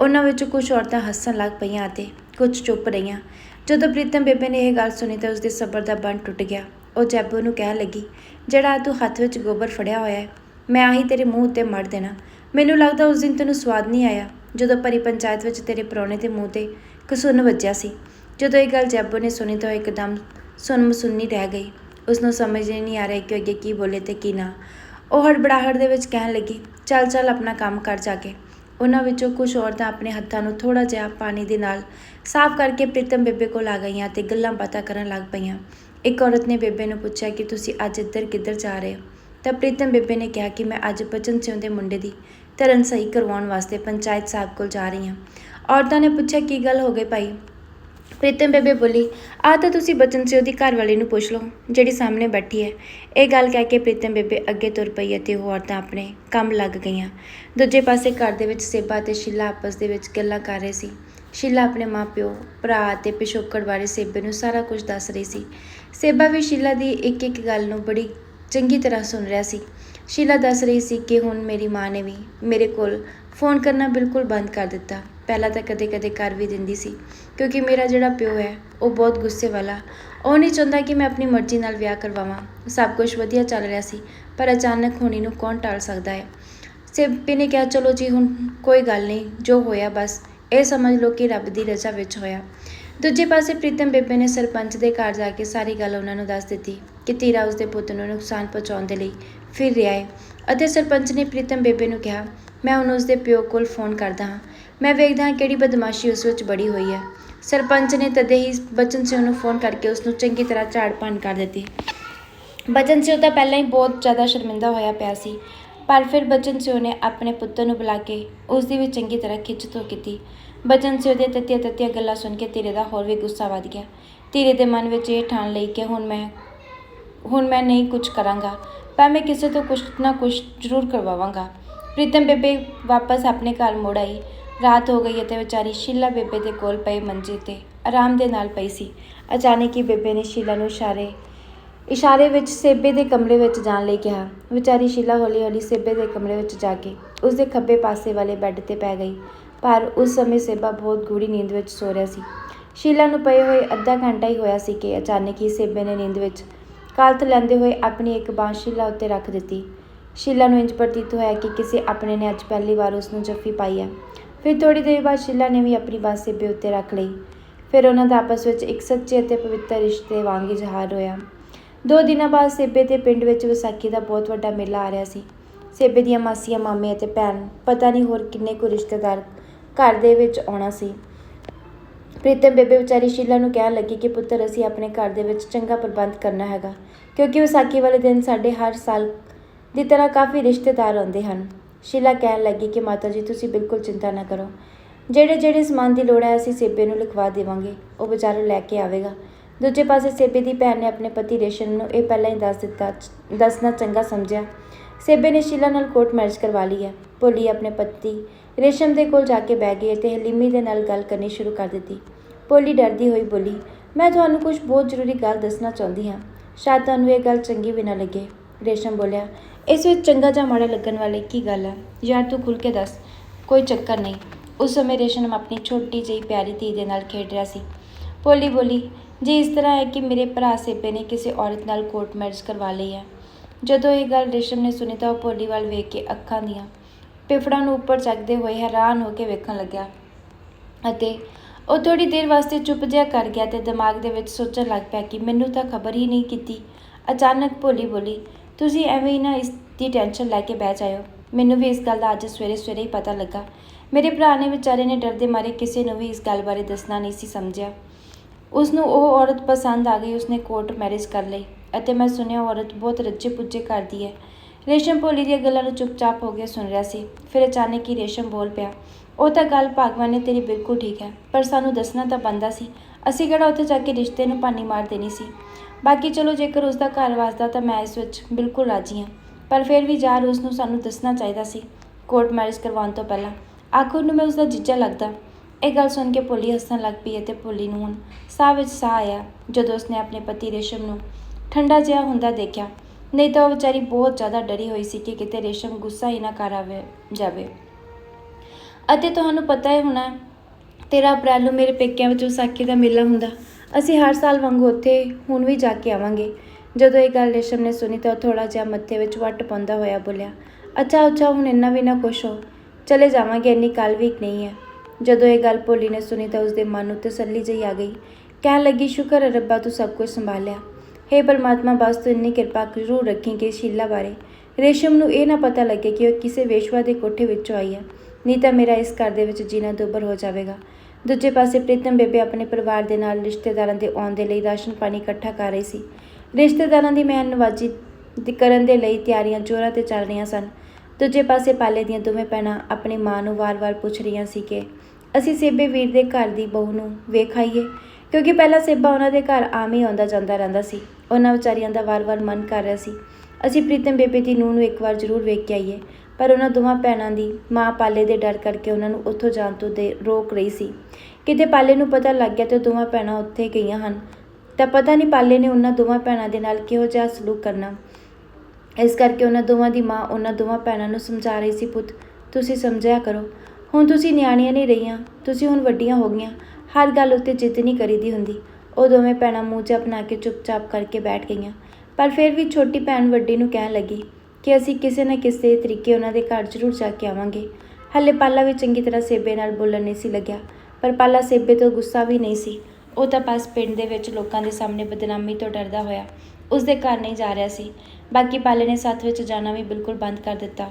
ਉਹਨਾਂ ਵਿੱਚੋਂ ਕੁਝ ਔਰਤਾਂ ਹੱਸਣ ਲੱਗ ਪਈਆਂ ਅਤੇ ਕੁਝ ਚੁੱਪ ਰਹੀਆਂ। ਜਦੋਂ ਪ੍ਰੀਤਮ ਬੇਬੇ ਨੇ ਇਹ ਗੱਲ ਸੁਣੀ ਤਾਂ ਉਸਦੇ ਸਬਰ ਦਾ ਬੰਦ ਟੁੱਟ ਗਿਆ। ਉਹ ਜੈਬੂ ਨੂੰ ਕਹਿਣ ਲੱਗੀ, ਜਿਹੜਾ ਤੂੰ ਹੱਥ ਵਿੱਚ ਗੋਬਰ ਫੜਿਆ ਹੋਇਆ ਹੈ, ਮੈਂ ਆਹੀ ਤੇਰੇ ਮੂੰਹ ਉੱਤੇ ਮੜ ਦੇਣਾ। ਮੈਨੂੰ ਲੱਗਦਾ ਉਸ ਦਿਨ ਤੈਨੂੰ ਸਵਾਦ ਨਹੀਂ ਆਇਆ, ਜਦੋਂ ਪਰੀ ਪੰਚਾਇਤ ਵਿੱਚ ਤੇਰੇ ਪ੍ਰਾਹੁਣੇ ਦੇ ਮੂੰਹ ਤੇ ਕਸੁੰਨ ਵੱਜਿਆ ਸੀ। ਜਦੋਂ ਇਹ ਗੱਲ ਜੈਬੂ ਨੇ ਸੁਣੀ ਤਾਂ ਉਹ ਇੱਕਦਮ ਸੁੰਨ ਸੁੰਨੀ ਰਹਿ ਗਈ। ਉਸ ਨੂੰ ਸਮਝ ਨਹੀਂ ਆ ਰਿਹਾ ਕਿ ਅੱਗੇ ਕੀ ਬੋਲੇ ਤੇ ਕੀ ਨਾ। ਉਹ ਹੜਬੜਾਹਟ ਦੇ ਵਿੱਚ ਕਹਿਣ ਲੱਗੀ, ਚੱਲ ਚੱਲ, ਆਪਣਾ ਕੰਮ ਕਰ ਜਾ ਕੇ। ਉਹਨਾਂ ਵਿੱਚੋਂ ਕੁਝ ਔਰਤਾਂ ਆਪਣੇ ਹੱਥਾਂ ਨੂੰ ਥੋੜਾ ਜਿਹਾ ਪਾਣੀ ਦੇ ਨਾਲ ਸਾਫ਼ ਕਰਕੇ ਪ੍ਰੀਤਮ ਬੇਬੇ ਕੋਲ ਆ ਗਈਆਂ ਤੇ ਗੱਲਾਂ ਬਾਤਾਂ ਕਰਨ ਲੱਗ ਪਈਆਂ। ਇੱਕ ਔਰਤ ਨੇ ਬੇਬੇ ਨੂੰ ਪੁੱਛਿਆ ਕਿ ਤੁਸੀਂ ਅੱਜ ਇੱਧਰ ਕਿੱਧਰ ਜਾ ਰਹੇ ਹੋ? ਤਾਂ ਪ੍ਰੀਤਮ ਬੇਬੇ ਨੇ ਕਿਹਾ ਕਿ, ਮੈਂ ਅੱਜ ਬਚਨ ਸਿੰਘ ਦੇ ਮੁੰਡੇ ਦੀ ਧਰਨ ਸਹੀ ਕਰਵਾਉਣ ਵਾਸਤੇ ਪੰਚਾਇਤ ਸਾਹਿਬ ਕੋਲ ਜਾ ਰਹੀ ਹਾਂ। ਔਰਤਾਂ ਨੇ ਪੁੱਛਿਆ, ਕੀ ਗੱਲ ਹੋ ਗਈ ਭਾਈ? ਪ੍ਰੀਤਮ ਬੇਬੇ ਬੋਲੀ ਆ ਤਾਂ ਤੁਸੀਂ ਬਚਨ ਸਿਓ ਦੀ ਘਰ ਵਾਲੀ ਨੂੰ ਪੁੱਛ ਲਓ, ਜਿਹੜੀ ਸਾਹਮਣੇ ਬੈਠੀ ਹੈ। ਇਹ ਗੱਲ ਕਹਿ ਕੇ ਪ੍ਰੀਤਮ ਬੇਬੇ ਅੱਗੇ ਤੁਰ ਪਈ ਅਤੇ ਉਹ ਔਰਤਾਂ ਆਪਣੇ ਕੰਮ ਲੱਗ ਗਈਆਂ। ਦੂਜੇ ਪਾਸੇ ਘਰ ਦੇ ਵਿੱਚ ਸੇਬਾ ਤੇ ਸ਼ੀਲਾ ਆਪਸ ਦੇ ਵਿੱਚ ਗੱਲਾਂ ਕਰ ਰਹੇ ਸੀ। ਸ਼ੀਲਾ ਆਪਣੇ ਮਾਪਿਓ, ਭਰਾ ਅਤੇ ਪਿਛੋਕੜ ਬਾਰੇ ਸੇਬੇ ਨੂੰ ਸਾਰਾ ਕੁਝ ਦੱਸ ਰਹੀ ਸੀ। ਸੇਬਾ ਵੀ ਸ਼ੀਲਾ ਦੀ ਇੱਕ ਇੱਕ ਗੱਲ ਨੂੰ ਬੜੀ ਚੰਗੀ ਤਰ੍ਹਾਂ ਸੁਣ ਰਿਹਾ ਸੀ। ਸ਼ੀਲਾ ਦੱਸ ਰਹੀ ਸੀ ਕਿ ਹੁਣ ਮੇਰੀ ਮਾਂ ਨੇ ਵੀ ਮੇਰੇ ਕੋਲ ਫੋਨ ਕਰਨਾ ਬਿਲਕੁਲ ਬੰਦ ਕਰ ਦਿੱਤਾ। ਪਹਿਲਾਂ ਤਾਂ ਕਦੇ-ਕਦੇ ਕਰ ਵੀ ਦਿੰਦੀ ਸੀ, ਕਿਉਂਕਿ ਮੇਰਾ ਜਿਹੜਾ ਪਿਓ ਹੈ, ਉਹ ਬਹੁਤ ਗੁੱਸੇ ਵਾਲਾ। ਉਹ ਨਹੀਂ ਚਾਹੁੰਦਾ ਕਿ ਮੈਂ ਆਪਣੀ ਮਰਜ਼ੀ ਨਾਲ ਵਿਆਹ ਕਰਵਾਵਾਂ। ਸਭ ਕੁਝ ਵਧੀਆ ਚੱਲ ਰਿਹਾ ਸੀ, ਪਰ ਅਚਾਨਕ ਹੋਣੀ ਨੂੰ ਕੌਣ ਟਾਲ ਸਕਦਾ ਹੈ? ਸੇਪੀ ਨੇ ਕਿਹਾ, ਚਲੋ ਜੀ, ਹੁਣ ਕੋਈ ਗੱਲ ਨਹੀਂ, ਜੋ ਹੋਇਆ ਬਸ, ਇਹ ਸਮਝ ਲਓ ਕਿ ਰੱਬ ਦੀ ਰਜ਼ਾ ਵਿੱਚ ਹੋਇਆ। ਦੂਜੇ ਪਾਸੇ ਪ੍ਰੀਤਮ ਬੇਬੇ ਨੇ ਸਰਪੰਚ ਦੇ ਘਰ ਜਾ ਕੇ ਸਾਰੀ ਗੱਲ ਉਹਨਾਂ ਨੂੰ ਦੱਸ ਦਿੱਤੀ ਕਿ ਤੀਰਾ ਉਸਦੇ ਪੁੱਤ ਨੂੰ ਨੁਕਸਾਨ ਪਹੁੰਚਾਉਣ ਦੇ ਲਈ ਫਿਰ ਰਿਹਾ ਹੈ। ਅਤੇ ਸਰਪੰਚ ਨੇ ਪ੍ਰੀਤਮ ਬੇਬੇ ਨੂੰ ਕਿਹਾ, ਮੈਂ ਹੁਣ ਉਸਦੇ ਪਿਓ ਕੋਲ ਫੋਨ ਕਰਦਾ ਹਾਂ। ਮੈਂ ਵੇਖਦਾ ਹਾਂ ਕਿਹੜੀ ਬਦਮਾਸ਼ੀ ਉਸ ਵਿੱਚ ਬੜੀ ਹੋਈ ਹੈ। ਸਰਪੰਚ ਨੇ ਤਦੇ ਹੀ ਬਚਨ ਸਿੰਘ ਨੂੰ ਫੋਨ ਕਰਕੇ ਉਸ ਨੂੰ ਚੰਗੀ ਤਰ੍ਹਾਂ ਝਾੜ ਭੰਨ ਕਰ ਦਿੱਤੀ। ਬਚਨ ਸਿੰਘ ਤਾਂ ਪਹਿਲਾਂ ਹੀ ਬਹੁਤ ਜ਼ਿਆਦਾ ਸ਼ਰਮਿੰਦਾ ਹੋਇਆ ਪਿਆ ਸੀ, ਪਰ ਫਿਰ ਬਚਨ ਸਿੰਘ ਨੇ ਆਪਣੇ ਪੁੱਤਰ ਨੂੰ ਬੁਲਾ ਕੇ ਉਸ ਦੀ ਵੀ ਚੰਗੀ ਤਰ੍ਹਾਂ ਖਿੱਚ ਧੋ ਕੀਤੀ। ਬਚਨ ਸਿੰਘ ਦੀਆਂ ਤੱਤੀਆਂ ਤੱਤੀਆਂ ਗੱਲਾਂ ਸੁਣ ਕੇ ਧੀਰੇ ਦਾ ਹੋਰ ਵੀ ਗੁੱਸਾ ਵੱਧ ਗਿਆ। ਧੀਰੇ ਦੇ ਮਨ ਵਿੱਚ ਇਹ ਠਾਣ ਲਈ ਕਿ ਹੁਣ ਮੈਂ ਹੁਣ ਮੈਂ ਨਹੀਂ ਕੁਝ ਕਰਾਂਗਾ, ਪਰ ਮੈਂ ਕਿਸੇ ਤੋਂ ਕੁਝ ਨਾ ਕੁਝ ਜ਼ਰੂਰ ਕਰਵਾਵਾਂਗਾ। ਪ੍ਰੀਤਮ ਬੇਬੇ ਵਾਪਸ ਆਪਣੇ ਘਰ ਮੁੜ ਆਈ। ਰਾਤ ਹੋ ਗਈ ਅਤੇ ਵਿਚਾਰੀ ਸ਼ੀਲਾ ਬੇਬੇ ਦੇ ਕੋਲ ਪਈ ਮੰਜੇ ਤੇ। ਆਰਾਮ ਦੇ ਨਾਲ ਪਈ ਸੀ। ਅਚਾਨਕ ਹੀ ਬੇਬੇ ਨੇ ਸ਼ੀਲਾ ਨੂੰ ਇਸ਼ਾਰੇ ਇਸ਼ਾਰੇ ਵਿੱਚ ਸੇਬੇ ਦੇ ਕਮਰੇ ਵਿੱਚ ਜਾਣ ਲਈ ਕਿਹਾ। ਵਿਚਾਰੀ ਸ਼ੀਲਾ ਹੌਲੀ-ਹੌਲੀ ਸੇਬੇ ਦੇ ਕਮਰੇ ਵਿੱਚ ਜਾ ਕੇ ਉਸ ਦੇ ਖੱਬੇ ਪਾਸੇ ਵਾਲੇ ਬੈੱਡ ਤੇ ਪੈ ਗਈ। ਪਰ ਉਸ ਸਮੇਂ ਸੇਬਾ ਬਹੁਤ ਗੂੜੀ ਨੀਂਦ ਵਿੱਚ ਸੋ ਰਿਹਾ ਸੀ। ਸ਼ੀਲਾ ਨੂੰ ਪਏ ਹੋਏ ਅੱਧਾ ਘੰਟਾ ਹੀ ਹੋਇਆ ਸੀ ਕਿ ਅਚਾਨਕ ਹੀ ਸੇਬੇ ਨੇ ਨੀਂਦ ਵਿੱਚ ਕਾਲਤ ਲੈਂਦੇ ਹੋਏ ਆਪਣੀ ਇੱਕ ਬਾਂਹ ਸ਼ੀਲਾ ਉੱਤੇ ਰੱਖ ਦਿੱਤੀ। ਸ਼ੀਲਾ ਨੂੰ ਇੰਜ ਪ੍ਰਤੀਤ ਹੋਇਆ ਕਿ ਕਿਸੇ ਆਪਣੇ ਨੇ ਅੱਜ ਪਹਿਲੀ ਵਾਰ ਉਸ ਨੂੰ ਜੱਫੀ ਪਾਈ ਹੈ। ਫਿਰ ਥੋੜੀ ਦੇਰ ਬਾਅਦ ਸ਼ੀਲਾ ਨੇ ਵੀ ਆਪਣੀ ਬਾਂਹ ਸੇਬੇ ਉੱਤੇ ਰੱਖ ਲਈ। ਫਿਰ ਉਹਨਾਂ ਦਾ ਆਪਸ ਵਿੱਚ ਇੱਕ ਸੱਚੇ ਅਤੇ ਪਵਿੱਤਰ ਰਿਸ਼ਤੇ ਵਾਂਗ ਇਜ਼ਹਾਰ ਹੋਇਆ। ਦੋ ਦਿਨਾਂ ਬਾਅਦ ਸੇਬੇ ਦੇ ਪਿੰਡ ਵਿੱਚ ਵਿਸਾਖੀ ਦਾ ਬਹੁਤ ਵੱਡਾ ਮੇਲਾ ਆ ਰਿਹਾ ਸੀ। ਸੇਬੇ ਦੀਆਂ ਮਾਸੀਆਂ, ਮਾਮੇ ਅਤੇ ਭੈਣ ਪਤਾ ਨਹੀਂ ਹੋਰ ਕਿੰਨੇ ਕੁ ਰਿਸ਼ਤੇਦਾਰ ਘਰ ਦੇ ਵਿੱਚ ਆਉਣਾ ਸੀ। ਪ੍ਰੀਤਮ ਬੇਬੇ ਵਿਚਾਰੀ ਸ਼ੀਲਾ ਨੂੰ ਕਹਿਣ ਲੱਗੀ ਕਿ ਪੁੱਤਰ, ਅਸੀਂ ਆਪਣੇ ਘਰ ਦੇ ਵਿੱਚ ਚੰਗਾ ਪ੍ਰਬੰਧ ਕਰਨਾ ਹੈਗਾ, ਕਿਉਂਕਿ ਵਿਸਾਖੀ ਵਾਲੇ ਦਿਨ ਸਾਡੇ ਹਰ ਸਾਲ ਦੀ ਤਰ੍ਹਾਂ ਕਾਫੀ ਰਿਸ਼ਤੇਦਾਰ ਆਉਂਦੇ ਹਨ। ਸ਼ੀਲਾ ਕਹਿਣ ਲੱਗੀ ਕਿ ਮਾਤਾ ਜੀ, ਤੁਸੀਂ ਬਿਲਕੁਲ ਚਿੰਤਾ ਨਾ ਕਰੋ। ਜਿਹੜੇ ਜਿਹੜੇ ਸਮਾਨ ਦੀ ਲੋੜ ਹੈ, ਅਸੀਂ ਸੇਬੇ ਨੂੰ ਲਿਖਵਾ ਦੇਵਾਂਗੇ। ਉਹ ਵਿਚਾਰਾ ਲੈ ਕੇ ਆਵੇਗਾ। ਦੂਜੇ ਪਾਸੇ ਸੇਬੇ ਦੀ ਭੈਣ ਨੇ ਆਪਣੇ ਪਤੀ ਰੇਸ਼ਮ ਨੂੰ ਇਹ ਪਹਿਲਾਂ ਹੀ ਦੱਸ ਦਿੱਤਾ, ਦੱਸਣਾ ਚੰਗਾ ਸਮਝਿਆ। ਸੇਬੇ ਨੇ ਸ਼ੀਲਾ ਨਾਲ ਕੋਰਟ ਮੈਰਿਜ ਕਰਵਾ ਲਈ ਹੈ। ਭੋਲੀ ਆਪਣੇ ਪਤੀ ਰੇਸ਼ਮ ਦੇ ਕੋਲ ਜਾ ਕੇ ਬਹਿ ਗਈ ਅਤੇ ਹਲੀਮੀ ਦੇ ਨਾਲ ਗੱਲ ਕਰਨੀ ਸ਼ੁਰੂ ਕਰ ਦਿੱਤੀ। ਭੋਲੀ ਡਰਦੀ ਹੋਈ ਬੋਲੀ, ਮੈਂ ਤੁਹਾਨੂੰ ਕੁਝ ਬਹੁਤ ਜ਼ਰੂਰੀ ਗੱਲ ਦੱਸਣਾ ਚਾਹੁੰਦੀ ਹਾਂ। ਸ਼ਾਇਦ ਤੁਹਾਨੂੰ ਇਹ ਗੱਲ ਚੰਗੀ ਵੀ ਨਾ ਲੱਗੇ। ਰੇਸ਼ਮ ਬੋਲਿਆ ਇਸ ਵਿੱਚ ਚੰਗਾ ਜਾਂ ਮਾੜਾ ਲੱਗਣ ਵਾਲੀ ਕੀ ਗੱਲ ਹੈ ਯਾਰ ਤੂੰ ਖੁੱਲ ਕੇ ਦੱਸ, ਕੋਈ ਚੱਕਰ ਨਹੀਂ। ਉਸ ਸਮੇਂ ਰੇਸ਼ਮ ਆਪਣੀ ਛੋਟੀ ਜਿਹੀ ਪਿਆਰੀ ਧੀ ਦੇ ਨਾਲ ਖੇਡ ਰਿਹਾ ਸੀ। ਭੋਲੀ ਬੋਲੀ, ਜੀ ਇਸ ਤਰ੍ਹਾਂ ਹੈ ਕਿ ਮੇਰੇ ਭਰਾ ਸੇਬੇ ਨੇ ਕਿਸੇ ਔਰਤ ਨਾਲ ਕੋਰਟ ਮੈਰਿਜ ਕਰਵਾ ਲਈ ਹੈ। ਜਦੋਂ ਇਹ ਗੱਲ ਰੇਸ਼ਮ ਨੇ ਸੁਣੀ ਤਾਂ ਉਹ ਭੋਲੀ ਵੱਲ ਵੇਖ ਕੇ ਅੱਖਾਂ ਦੀਆਂ ਪਿਫੜਾਂ ਨੂੰ ਉੱਪਰ ਚੱਕਦੇ ਹੋਏ ਹੈਰਾਨ ਹੋ ਕੇ ਵੇਖਣ ਲੱਗਿਆ ਅਤੇ ਉਹ ਥੋੜੀ ਦੇਰ ਵਾਸਤੇ ਚੁੱਪ ਜਿਹਾ ਕਰ ਗਿਆ ਤੇ ਦਿਮਾਗ ਦੇ ਵਿੱਚ ਸੋਚਣ ਲੱਗ ਪਿਆ ਕਿ ਮੈਨੂੰ ਤਾਂ ਖਬਰ ਹੀ ਨਹੀਂ ਕੀਤੀ। ਅਚਾਨਕ ਭੋਲੀ ਬੋਲੀ ਤੁਸੀਂ ਐਵੇਂ ਹੀ ਨਾ ਇਸ ਦੀ ਟੈਨਸ਼ਨ ਲੈ ਕੇ ਬਹਿ ਜਾਇਓ। ਮੈਨੂੰ ਵੀ ਇਸ ਗੱਲ ਦਾ ਅੱਜ ਸਵੇਰੇ ਸਵੇਰੇ ਹੀ ਪਤਾ ਲੱਗਾ। ਮੇਰੇ ਭਰਾ ਨੇ ਵਿਚਾਰੇ ਨੇ ਡਰਦੇ ਮਾਰੇ ਕਿਸੇ ਨੂੰ ਵੀ ਇਸ ਗੱਲ ਬਾਰੇ ਦੱਸਣਾ ਨਹੀਂ ਸੀ ਸਮਝਿਆ। ਉਸ ਨੂੰ ਉਹ ਔਰਤ ਪਸੰਦ ਆ ਗਈ, ਉਸਨੇ ਕੋਰਟ ਮੈਰਿਜ ਕਰ ਲਈ ਅਤੇ ਮੈਂ ਸੁਣਿਆ ਔਰਤ ਬਹੁਤ ਰੱਜੇ ਪੁੱਜੇ ਕਰਦੀ ਹੈ। ਰੇਸ਼ਮ ਭੋਲੀ ਦੀਆਂ ਗੱਲਾਂ ਨੂੰ ਚੁੱਪਚਾਪ ਹੋ ਕੇ ਸੁਣ ਰਿਹਾ ਸੀ। ਫਿਰ ਅਚਾਨਕ ਹੀ ਰੇਸ਼ਮ ਬੋਲ ਪਿਆ, ਉਹ ਤਾਂ ਗੱਲ ਭਾਗਵਾਨ ਨੇ ਤੇਰੀ ਬਿਲਕੁਲ ਠੀਕ ਹੈ, ਪਰ ਸਾਨੂੰ ਦੱਸਣਾ ਤਾਂ ਬੰਦਾ ਸੀ। ਅਸੀਂ ਕਿਹੜਾ ਉੱਥੇ ਜਾ ਕੇ ਰਿਸ਼ਤੇ ਨੂੰ ਪਾਣੀ ਮਾਰ ਦੇਣੀ ਸੀ? ਬਾਕੀ ਚਲੋ ਜੇਕਰ ਉਸ ਦਾ ਘਰ ਵਸਦਾ ਤਾਂ ਮੈਂ ਇਸ ਵਿੱਚ ਬਿਲਕੁਲ ਰਾਜੀ ਹਾਂ। ਪਰ ਫਿਰ ਵੀ ਯਾਰ ਉਸ ਨੂੰ ਸਾਨੂੰ ਦੱਸਣਾ ਚਾਹੀਦਾ ਸੀ, ਕੋਰਟ ਮੈਰਿਜ ਕਰਵਾਉਣ ਤੋਂ ਪਹਿਲਾਂ। ਆਖਰ ਨੂੰ ਮੈਂ ਉਸ ਦਾ ਜੀਜਾ ਲੱਗਦਾ। ਇਹ ਗੱਲ ਸੁਣ ਕੇ ਭੋਲੀ ਹੱਸਣ ਲੱਗ ਪਈ ਅਤੇ ਭੋਲੀ ਨੂੰ ਹੁਣ ਸਾਹ ਵਿੱਚ ਸਾਹ ਆਇਆ, ਜਦੋਂ ਉਸਨੇ ਆਪਣੇ ਪਤੀ ਰੇਸ਼ਮ ਨੂੰ ਠੰਡਾ ਜਿਹਾ ਹੁੰਦਾ ਦੇਖਿਆ। ਨਹੀਂ ਤਾਂ ਉਹ ਵਿਚਾਰੀ ਬਹੁਤ ਜ਼ਿਆਦਾ ਡਰੀ ਹੋਈ ਸੀ ਕਿ ਕਿਤੇ ਰੇਸ਼ਮ ਗੁੱਸਾ ਹੀ ਨਾ ਕਰ ਆਵੇ, ਜਾਵੇ। ਅਤੇ ਤੁਹਾਨੂੰ ਪਤਾ ਹੀ ਹੋਣਾ 13 ਅਪ੍ਰੈਲ ਨੂੰ ਮੇਰੇ ਪੇਕਿਆਂ ਵਿੱਚ ਵਿਸਾਖੀ ਦਾ ਮੇਲਾ ਹੁੰਦਾ। ਅਸੀਂ ਹਰ ਸਾਲ ਵਾਂਗੂ ਉੱਥੇ ਹੁਣ ਵੀ ਜਾ ਕੇ ਆਵਾਂਗੇ। ਜਦੋਂ ਇਹ ਗੱਲ ਰੇਸ਼ਮ ਨੇ ਸੁਣੀ ਤਾਂ ਉਹ ਥੋੜਾ ਜਿਹਾ ਮੱਥੇ ਵਿੱਚ ਵੱਟ ਪਾਉਂਦਾ ਹੋਇਆ ਬੋਲਿਆ, ਅੱਛਾ ਅੱਛਾ, ਹੁਣ ਇੰਨਾ ਵੀ ਨਾ ਖੁਸ਼ ਹੋ। ਚਲੇ ਜਾਵਾਂਗੇ, ਇੰਨੀ ਕੱਲ ਵੀ ਨਹੀਂ ਹੈ। ਜਦੋਂ ਇਹ ਗੱਲ ਭੋਲੀ ਨੇ ਸੁਣੀ ਤਾਂ ਉਸਦੇ ਮਨ ਉੱਤੇ ਤਸੱਲੀ ਜਿਹੀ ਆ ਗਈ। ਕਹਿਣ ਲੱਗੀ, ਸ਼ੁਕਰ ਹੈ ਰੱਬਾ, ਤੂੰ ਸਭ ਕੁਝ ਸੰਭਾਲਿਆ। ਹੇ ਪਰਮਾਤਮਾ, ਬਸ ਤੂੰ ਇੰਨੀ ਕਿਰਪਾ ਜ਼ਰੂਰ ਰੱਖੀ ਕਿ ਸ਼ੀਲਾ ਬਾਰੇ। ਰੇਸ਼ਮ ਨੂੰ ਇਹ ਨਾ ਪਤਾ ਲੱਗੇ ਕਿ ਉਹ ਕਿਸੇ ਵੇਸ਼ਵਾ ਦੇ ਕੋਠੇ ਵਿੱਚੋਂ ਆਈ ਹੈ। ਨਹੀਂ ਤਾਂ ਮੇਰਾ ਇਸ ਘਰ ਦੇ ਵਿੱਚ ਜੀਣਾ ਦੁੱਭਰ ਹੋ ਜਾਵੇਗਾ। ਦੂਜੇ ਪਾਸੇ ਪ੍ਰੀਤਮ ਬੇਬੇ ਆਪਣੇ ਪਰਿਵਾਰ ਦੇ ਨਾਲ ਰਿਸ਼ਤੇਦਾਰਾਂ ਦੇ ਆਉਣ ਦੇ ਲਈ ਰਾਸ਼ਨ ਪਾਣੀ ਇਕੱਠਾ ਕਰ ਰਹੀ ਸੀ। ਰਿਸ਼ਤੇਦਾਰਾਂ ਦੀ ਮਿਹਨ ਨਵਾਜੀ ਕਰਨ ਦੇ ਲਈ ਤਿਆਰੀਆਂ ਜ਼ੋਰਾਂ ਤੇ ਚੱਲ ਰਹੀਆਂ ਸਨ। ਦੂਜੇ ਪਾਸੇ ਪਾਲੇ ਦੀਆਂ ਦੋਵੇਂ ਭੈਣਾਂ ਆਪਣੀ ਮਾਂ ਨੂੰ ਵਾਰ-ਵਾਰ ਪੁੱਛ ਰਹੀਆਂ ਸੀ ਕਿ, ਅਸੀਂ ਸੇਬੇ ਵੀਰ ਦੇ ਘਰ ਦੀ ਬਹੂ ਨੂੰ ਵੇਖ ਆਈਏ? ਕਿਉਂਕਿ ਪਹਿਲਾਂ ਸੇਬਾ ਉਹਨਾਂ ਦੇ ਘਰ ਆਮ ਹੀ ਆਉਂਦਾ ਜਾਂਦਾ ਰਹਿੰਦਾ ਸੀ। ਉਹਨਾਂ ਵਿਚਾਰੀਆਂ ਦਾ ਵਾਰ-ਵਾਰ ਮਨ ਕਰ ਰਿਹਾ ਸੀ, ਅਸੀਂ ਪ੍ਰੀਤਮ ਬੇਬੇ ਦੀ ਨੂੰਹ ਨੂੰ ਇੱਕ ਵਾਰ ਜ਼ਰੂਰ ਵੇਖ ਕੇ ਆਈਏ। ਪਰ ਉਹਨਾਂ ਦੋਵਾਂ ਭੈਣਾਂ ਦੀ ਮਾਂ ਪਾਲੇ ਦੇ ਡਰ ਕਰਕੇ ਉਹਨਾਂ ਨੂੰ ਉੱਥੋਂ ਜਾਣ ਤੋਂ ਦੇ ਰੋਕ ਰਹੀ ਸੀ। ਕਿਤੇ ਪਾਲੇ ਨੂੰ ਪਤਾ ਲੱਗ ਗਿਆ ਤੇ ਦੋਵਾਂ ਭੈਣਾਂ ਉੱਥੇ ਗਈਆਂ ਹਨ। ਤਾਂ ਪਤਾ ਨਹੀਂ ਪਾਲੇ ਨੇ ਉਹਨਾਂ ਦੋਵਾਂ ਭੈਣਾਂ ਦੇ ਨਾਲ ਕਿਹੋ ਜਿਹਾ ਸਲੂਕ ਕਰਨਾ। ਇਸ ਕਰਕੇ ਉਹਨਾਂ ਦੋਵਾਂ ਦੀ ਮਾਂ ਉਹਨਾਂ ਦੋਵਾਂ ਭੈਣਾਂ ਨੂੰ ਸਮਝਾ ਰਹੀ ਸੀ, ਪੁੱਤ, ਤੁਸੀਂ ਸਮਝਿਆ ਕਰੋ। ਹੁਣ ਤੁਸੀਂ ਨਿਆਣੀਆਂ ਨਹੀਂ ਰਹੀਆਂ, ਤੁਸੀਂ ਹੁਣ ਵੱਡੀਆਂ ਹੋ ਗਈਆਂ। ਹਰ ਗੱਲ ਉੱਤੇ ਜਿੱਦ ਨਹੀਂ ਕਰੀਦੀ ਹੁੰਦੀ ਉਹ ਦੋਵੇਂ ਭੈਣਾਂ ਮੂੰਹ 'ਚ ਅਪਣਾ ਕੇ ਚੁੱਪਚਾਪ ਕਰਕੇ ਬੈਠ ਗਈਆਂ। ਪਰ ਫਿਰ ਵੀ ਛੋਟੀ ਭੈਣ ਵੱਡੀ ਨੂੰ ਕਹਿਣ ਲੱਗੀ ਕਿ ਅਸੀਂ ਕਿਸੇ ਨਾ ਕਿਸੇ ਤਰੀਕੇ ਉਹਨਾਂ ਦੇ ਘਰ ਜ਼ਰੂਰ ਜਾ ਕੇ ਆਵਾਂਗੇ। ਹੱਲੇ ਪਾਲਾ ਵੀ ਚੰਗੀ ਤਰ੍ਹਾਂ ਸੇਬੇ ਨਾਲ ਬੋਲਣ ਨਹੀਂ ਸੀ ਲੱਗਿਆ, ਪਰ ਪਾਲਾ ਸੇਬੇ ਤੋਂ ਗੁੱਸਾ ਵੀ ਨਹੀਂ ਸੀ। ਉਹ ਤਾਂ ਬਸ ਪਿੰਡ ਦੇ ਵਿੱਚ ਲੋਕਾਂ ਦੇ ਸਾਹਮਣੇ ਬਦਨਾਮੀ ਤੋਂ ਡਰਦਾ ਹੋਇਆ ਉਸ ਦੇ ਘਰ ਨਹੀਂ ਜਾ ਰਿਹਾ ਸੀ। ਬਾਕੀ ਪਾਲੇ ਨੇ ਸਾਥ ਵਿੱਚ ਜਾਣਾ ਵੀ ਬਿਲਕੁਲ ਬੰਦ ਕਰ ਦਿੱਤਾ।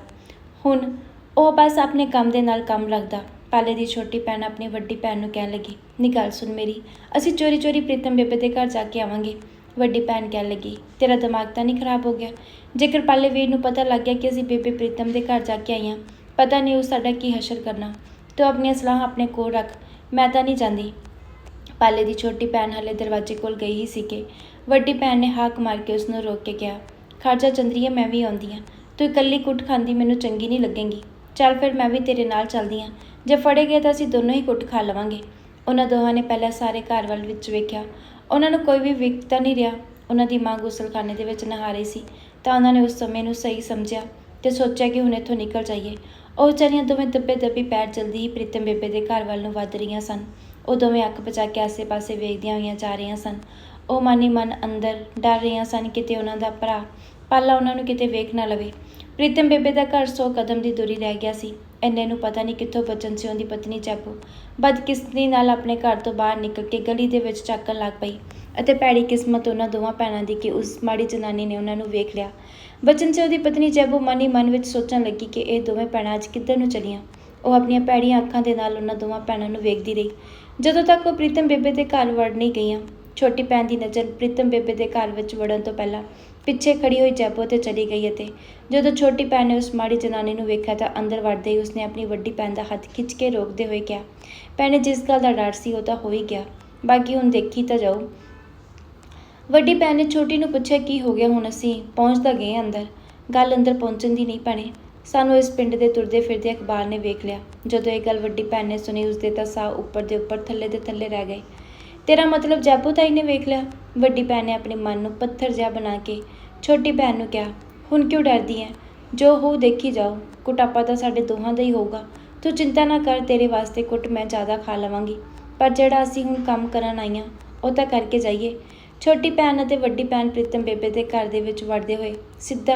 ਹੁਣ ਉਹ ਬਸ ਆਪਣੇ ਕੰਮ ਦੇ ਨਾਲ ਕੰਮ ਰੱਖਦਾ। ਪਾਲੇ ਦੀ ਛੋਟੀ ਭੈਣ ਆਪਣੀ ਵੱਡੀ ਭੈਣ ਨੂੰ ਕਹਿਣ ਲੱਗੀ, ਨੀ ਗੱਲ ਸੁਣ ਮੇਰੀ, ਅਸੀਂ ਚੋਰੀ ਚੋਰੀ ਪ੍ਰੀਤਮ ਬੇਬੇ ਦੇ ਘਰ ਜਾ ਕੇ ਆਵਾਂਗੇ। ਵੱਡੀ ਭੈਣ ਕਹਿਣ ਲੱਗੀ, ਤੇਰਾ ਦਿਮਾਗ ਤਾਂ ਨਹੀਂ ਖਰਾਬ ਹੋ ਗਿਆ? ਜੇਕਰ ਪਾਲੇ ਵੀਰ ਨੂੰ ਪਤਾ ਲੱਗ ਗਿਆ ਕਿ ਅਸੀਂ ਬੇਬੇ ਪ੍ਰੀਤਮ ਦੇ ਘਰ ਜਾ ਕੇ ਆਈਆਂ ਪਤਾ ਨਹੀਂ ਉਹ ਸਾਡਾ ਕੀ ਹਸ਼ਰ ਕਰਨਾ। ਤੂੰ ਆਪਣੀਆਂ ਸਲਾਹਾਂ ਆਪਣੇ ਕੋਲ ਰੱਖ, ਮੈਂ ਤਾਂ ਨਹੀਂ ਜਾਂਦੀ। ਪਾਲੇ ਦੀ ਛੋਟੀ ਭੈਣ ਹਲੇ ਦਰਵਾਜ਼ੇ ਕੋਲ ਗਈ ਹੀ ਸੀ ਕਿ ਵੱਡੀ ਭੈਣ ਨੇ ਹਾਕ ਮਾਰ ਕੇ ਉਸ ਨੂੰ ਰੋਕ ਕੇ ਕਿਹਾ, ਖਰਜਾ ਚੰਦਰੀਏ, ਮੈਂ ਵੀ ਆਉਂਦੀ ਹਾਂ। ਤੂੰ ਇਕੱਲੀ ਕੁੱਟ ਖਾਂਦੀ ਮੈਨੂੰ ਚੰਗੀ ਨਹੀਂ ਲੱਗੇਗੀ। ਚੱਲ ਫਿਰ ਮੈਂ ਵੀ ਤੇਰੇ ਨਾਲ ਚੱਲਦੀ ਹਾਂ। ਜੇ ਫੜੇ ਗਏ ਤਾਂ ਅਸੀਂ ਦੋਨੋਂ ਹੀ ਕੁੱਟ ਖਾ ਲਵਾਂਗੇ। ਉਹਨਾਂ ਦੋਹਾਂ ਨੇ ਪਹਿਲਾਂ ਸਾਰੇ ਘਰ ਵੱਲ ਵਿੱਚ ਵੇਖਿਆ। ਉਹਨਾਂ ਨੂੰ ਕੋਈ ਵੀ ਵਿਕਤਾ ਨਹੀਂ ਰਿਹਾ। ਉਹਨਾਂ ਦੀ ਮਾਂ ਗੁਸਲਖਾਨੇ ਦੇ ਵਿੱਚ ਨਹਾ ਰਹੀ ਸੀ। ਤਾਂ ਉਹਨਾਂ ਨੇ ਉਸ ਸਮੇਂ ਨੂੰ ਸਹੀ ਸਮਝਿਆ ਤੇ ਸੋਚਿਆ ਕਿ ਹੁਣ ਇੱਥੋਂ ਨਿਕਲ ਜਾਈਏ। ਉਹ ਵਿਚਾਰੀਆਂ ਦੋਵੇਂ ਦੱਬੇ ਦੱਬੀ ਪੈਰ ਜਲਦੀ ਹੀ ਪ੍ਰੀਤਮ ਬੇਬੇ ਦੇ ਘਰ ਵੱਲ ਨੂੰ ਵੱਧ ਰਹੀਆਂ ਸਨ। ਉਹ ਦੋਵੇਂ ਅੱਖ ਬਚਾ ਕੇ ਆਸੇ-ਪਾਸੇ ਵੇਖਦੀਆਂ ਹੋਈਆਂ ਜਾ ਰਹੀਆਂ ਸਨ। ਉਹ ਮਨ ਹੀ ਮਨ ਅੰਦਰ ਡਰ ਰਹੀਆਂ ਸਨ ਕਿਤੇ ਉਹਨਾਂ ਦਾ ਭਰਾ ਪਾਲਾ ਉਹਨਾਂ ਨੂੰ ਕਿਤੇ ਵੇਖ ਨਾ ਲਵੇ। ਪ੍ਰੀਤਮ ਬੇਬੇ ਦਾ ਘਰ 100 ਕਦਮ ਦੀ ਦੂਰੀ ਰਹਿ ਗਿਆ ਸੀ। ਇੰਨੇ ਨੂੰ ਪਤਾ ਨਹੀਂ ਕਿੱਥੋਂ ਬਚਨ ਸੀ ਦੀ ਪਤਨੀ ਜੈਪੂ ਬਦਕਿਸਮਤੀ ਨਾਲ ਆਪਣੇ ਘਰ ਤੋਂ ਬਾਹਰ ਨਿਕਲ ਕੇ ਗਲੀ ਦੇ ਵਿੱਚ ਚੱਕਣ ਲੱਗ ਪਈ ਅਤੇ ਭੈੜੀ ਕਿਸਮਤ ਉਹਨਾਂ ਦੋਵਾਂ ਭੈਣਾਂ ਦੀ ਕਿ ਉਸ ਮਾੜੀ ਜਨਾਨੀ ਨੇ ਉਹਨਾਂ ਨੂੰ ਵੇਖ ਲਿਆ। ਬਚਨ ਸਿੰਘ ਦੀ ਪਤਨੀ ਜੈਬੂ ਮਨ ਹੀ ਮਨ ਵਿੱਚ ਸੋਚਣ ਲੱਗੀ ਕਿ ਇਹ ਦੋਵੇਂ ਭੈਣਾਂ ਅੱਜ ਕਿੱਧਰ ਨੂੰ ਚਲੀਆਂ। ਉਹ ਆਪਣੀਆਂ ਭੈੜੀਆਂ ਅੱਖਾਂ ਦੇ ਨਾਲ ਉਹਨਾਂ ਦੋਵਾਂ ਭੈਣਾਂ ਨੂੰ ਵੇਖਦੀ ਰਹੀ। ਜਦੋਂ ਤੱਕ ਉਹ ਪ੍ਰੀਤਮ ਬੇਬੇ ਦੇ ਘਰ ਵੜ ਨਹੀਂ ਗਈਆਂ, ਛੋਟੀ ਭੈਣ ਦੀ ਨਜ਼ਰ ਪ੍ਰੀਤਮ ਬੇਬੇ ਦੇ ਘਰ ਵਿੱਚ ਵੜਨ ਤੋਂ ਪਹਿਲਾਂ ਪਿੱਛੇ ਖੜੀ ਹੋਈ ਜੈਬੂ ਤੇ ਚਲੀ ਗਈ ਅਤੇ ਜਦੋਂ ਛੋਟੀ ਭੈਣ ਨੇ ਉਸ ਮਾੜੀ ਜਨਾਨੀ ਨੂੰ ਵੇਖਿਆ ਤਾਂ ਅੰਦਰ ਵੜਦੇ ਹੀ ਉਸਨੇ ਆਪਣੀ ਵੱਡੀ ਭੈਣ ਦਾ ਹੱਥ ਖਿੱਚ ਕੇ ਰੋਕਦੇ ਹੋਏ ਕਿਹਾ, ਭੈਣੇ, ਜਿਸ ਗੱਲ ਦਾ ਡਰ ਸੀ ਉਹ ਤਾਂ ਹੋ ਹੀ ਗਿਆ। ਬਾਕੀ ਹੁਣ ਦੇਖੀ ਤਾਂ ਜਾਊ ਵੱਡੀ ਭੈਣ ਨੇ ਛੋਟੀ ਨੂੰ ਪੁੱਛਿਆ, ਕੀ ਹੋ ਗਿਆ ਹੁਣ ਅਸੀਂ ਪਹੁੰਚ ਤਾਂ ਗਏ ਅੰਦਰ? ਗੱਲ ਅੰਦਰ ਪਹੁੰਚਣ ਦੀ ਨਹੀਂ ਭੈਣੇ। ਸਾਨੂੰ ਇਸ ਪਿੰਡ ਦੇ ਤੁਰਦੇ ਫਿਰਦੇ ਅਖਬਾਰ ਨੇ ਵੇਖ ਲਿਆ। ਜਦੋਂ ਇਹ ਗੱਲ ਵੱਡੀ ਭੈਣ ਨੇ ਸੁਣੀ, ਉਸਦੇ ਤਾਂ ਸਾਹ ਉੱਪਰ ਦੇ ਉੱਪਰ, ਥੱਲੇ ਦੇ ਥੱਲੇ ਰਹਿ ਗਏ। ਤੇਰਾ ਮਤਲਬ ਜੈਪੂ ਤਾਈ ਨੇ ਵੇਖ ਲਿਆ? ਵੱਡੀ ਭੈਣ ਨੇ ਆਪਣੇ ਮਨ ਨੂੰ ਪੱਥਰ ਜਿਹਾ ਬਣਾ ਕੇ ਛੋਟੀ ਭੈਣ ਨੂੰ ਕਿਹਾ, ਹੁਣ ਕਿਉਂ ਡਰਦੀ ਹੈ ਜੋ ਹੋ ਦੇਖੀ ਜਾਓ। ਕੁਟਾਪਾ ਤਾਂ ਸਾਡੇ ਦੋਹਾਂ ਦਾ ਹੀ ਹੋਊਗਾ। ਤੂੰ ਚਿੰਤਾ ਨਾ ਕਰ, ਤੇਰੇ ਵਾਸਤੇ ਕੁੱਟ ਮੈਂ ਜ਼ਿਆਦਾ ਖਾ ਲਵਾਂਗੀ। ਪਰ ਜਿਹੜਾ ਅਸੀਂ ਹੁਣ ਕੰਮ ਕਰਨ ਆਈਆਂ ਉਹ ਤਾਂ ਕਰਕੇ ਜਾਈਏ। ਛੋਟੀ ਭੈਣ ਅਤੇ ਵੱਡੀ ਭੈਣ ਪ੍ਰੀਤਮ ਬੇਬੇ ਦੇ ਘਰ ਦੇ ਵਿੱਚ ਵੜਦੇ ਹੋਏ ਸਿੱਧਾ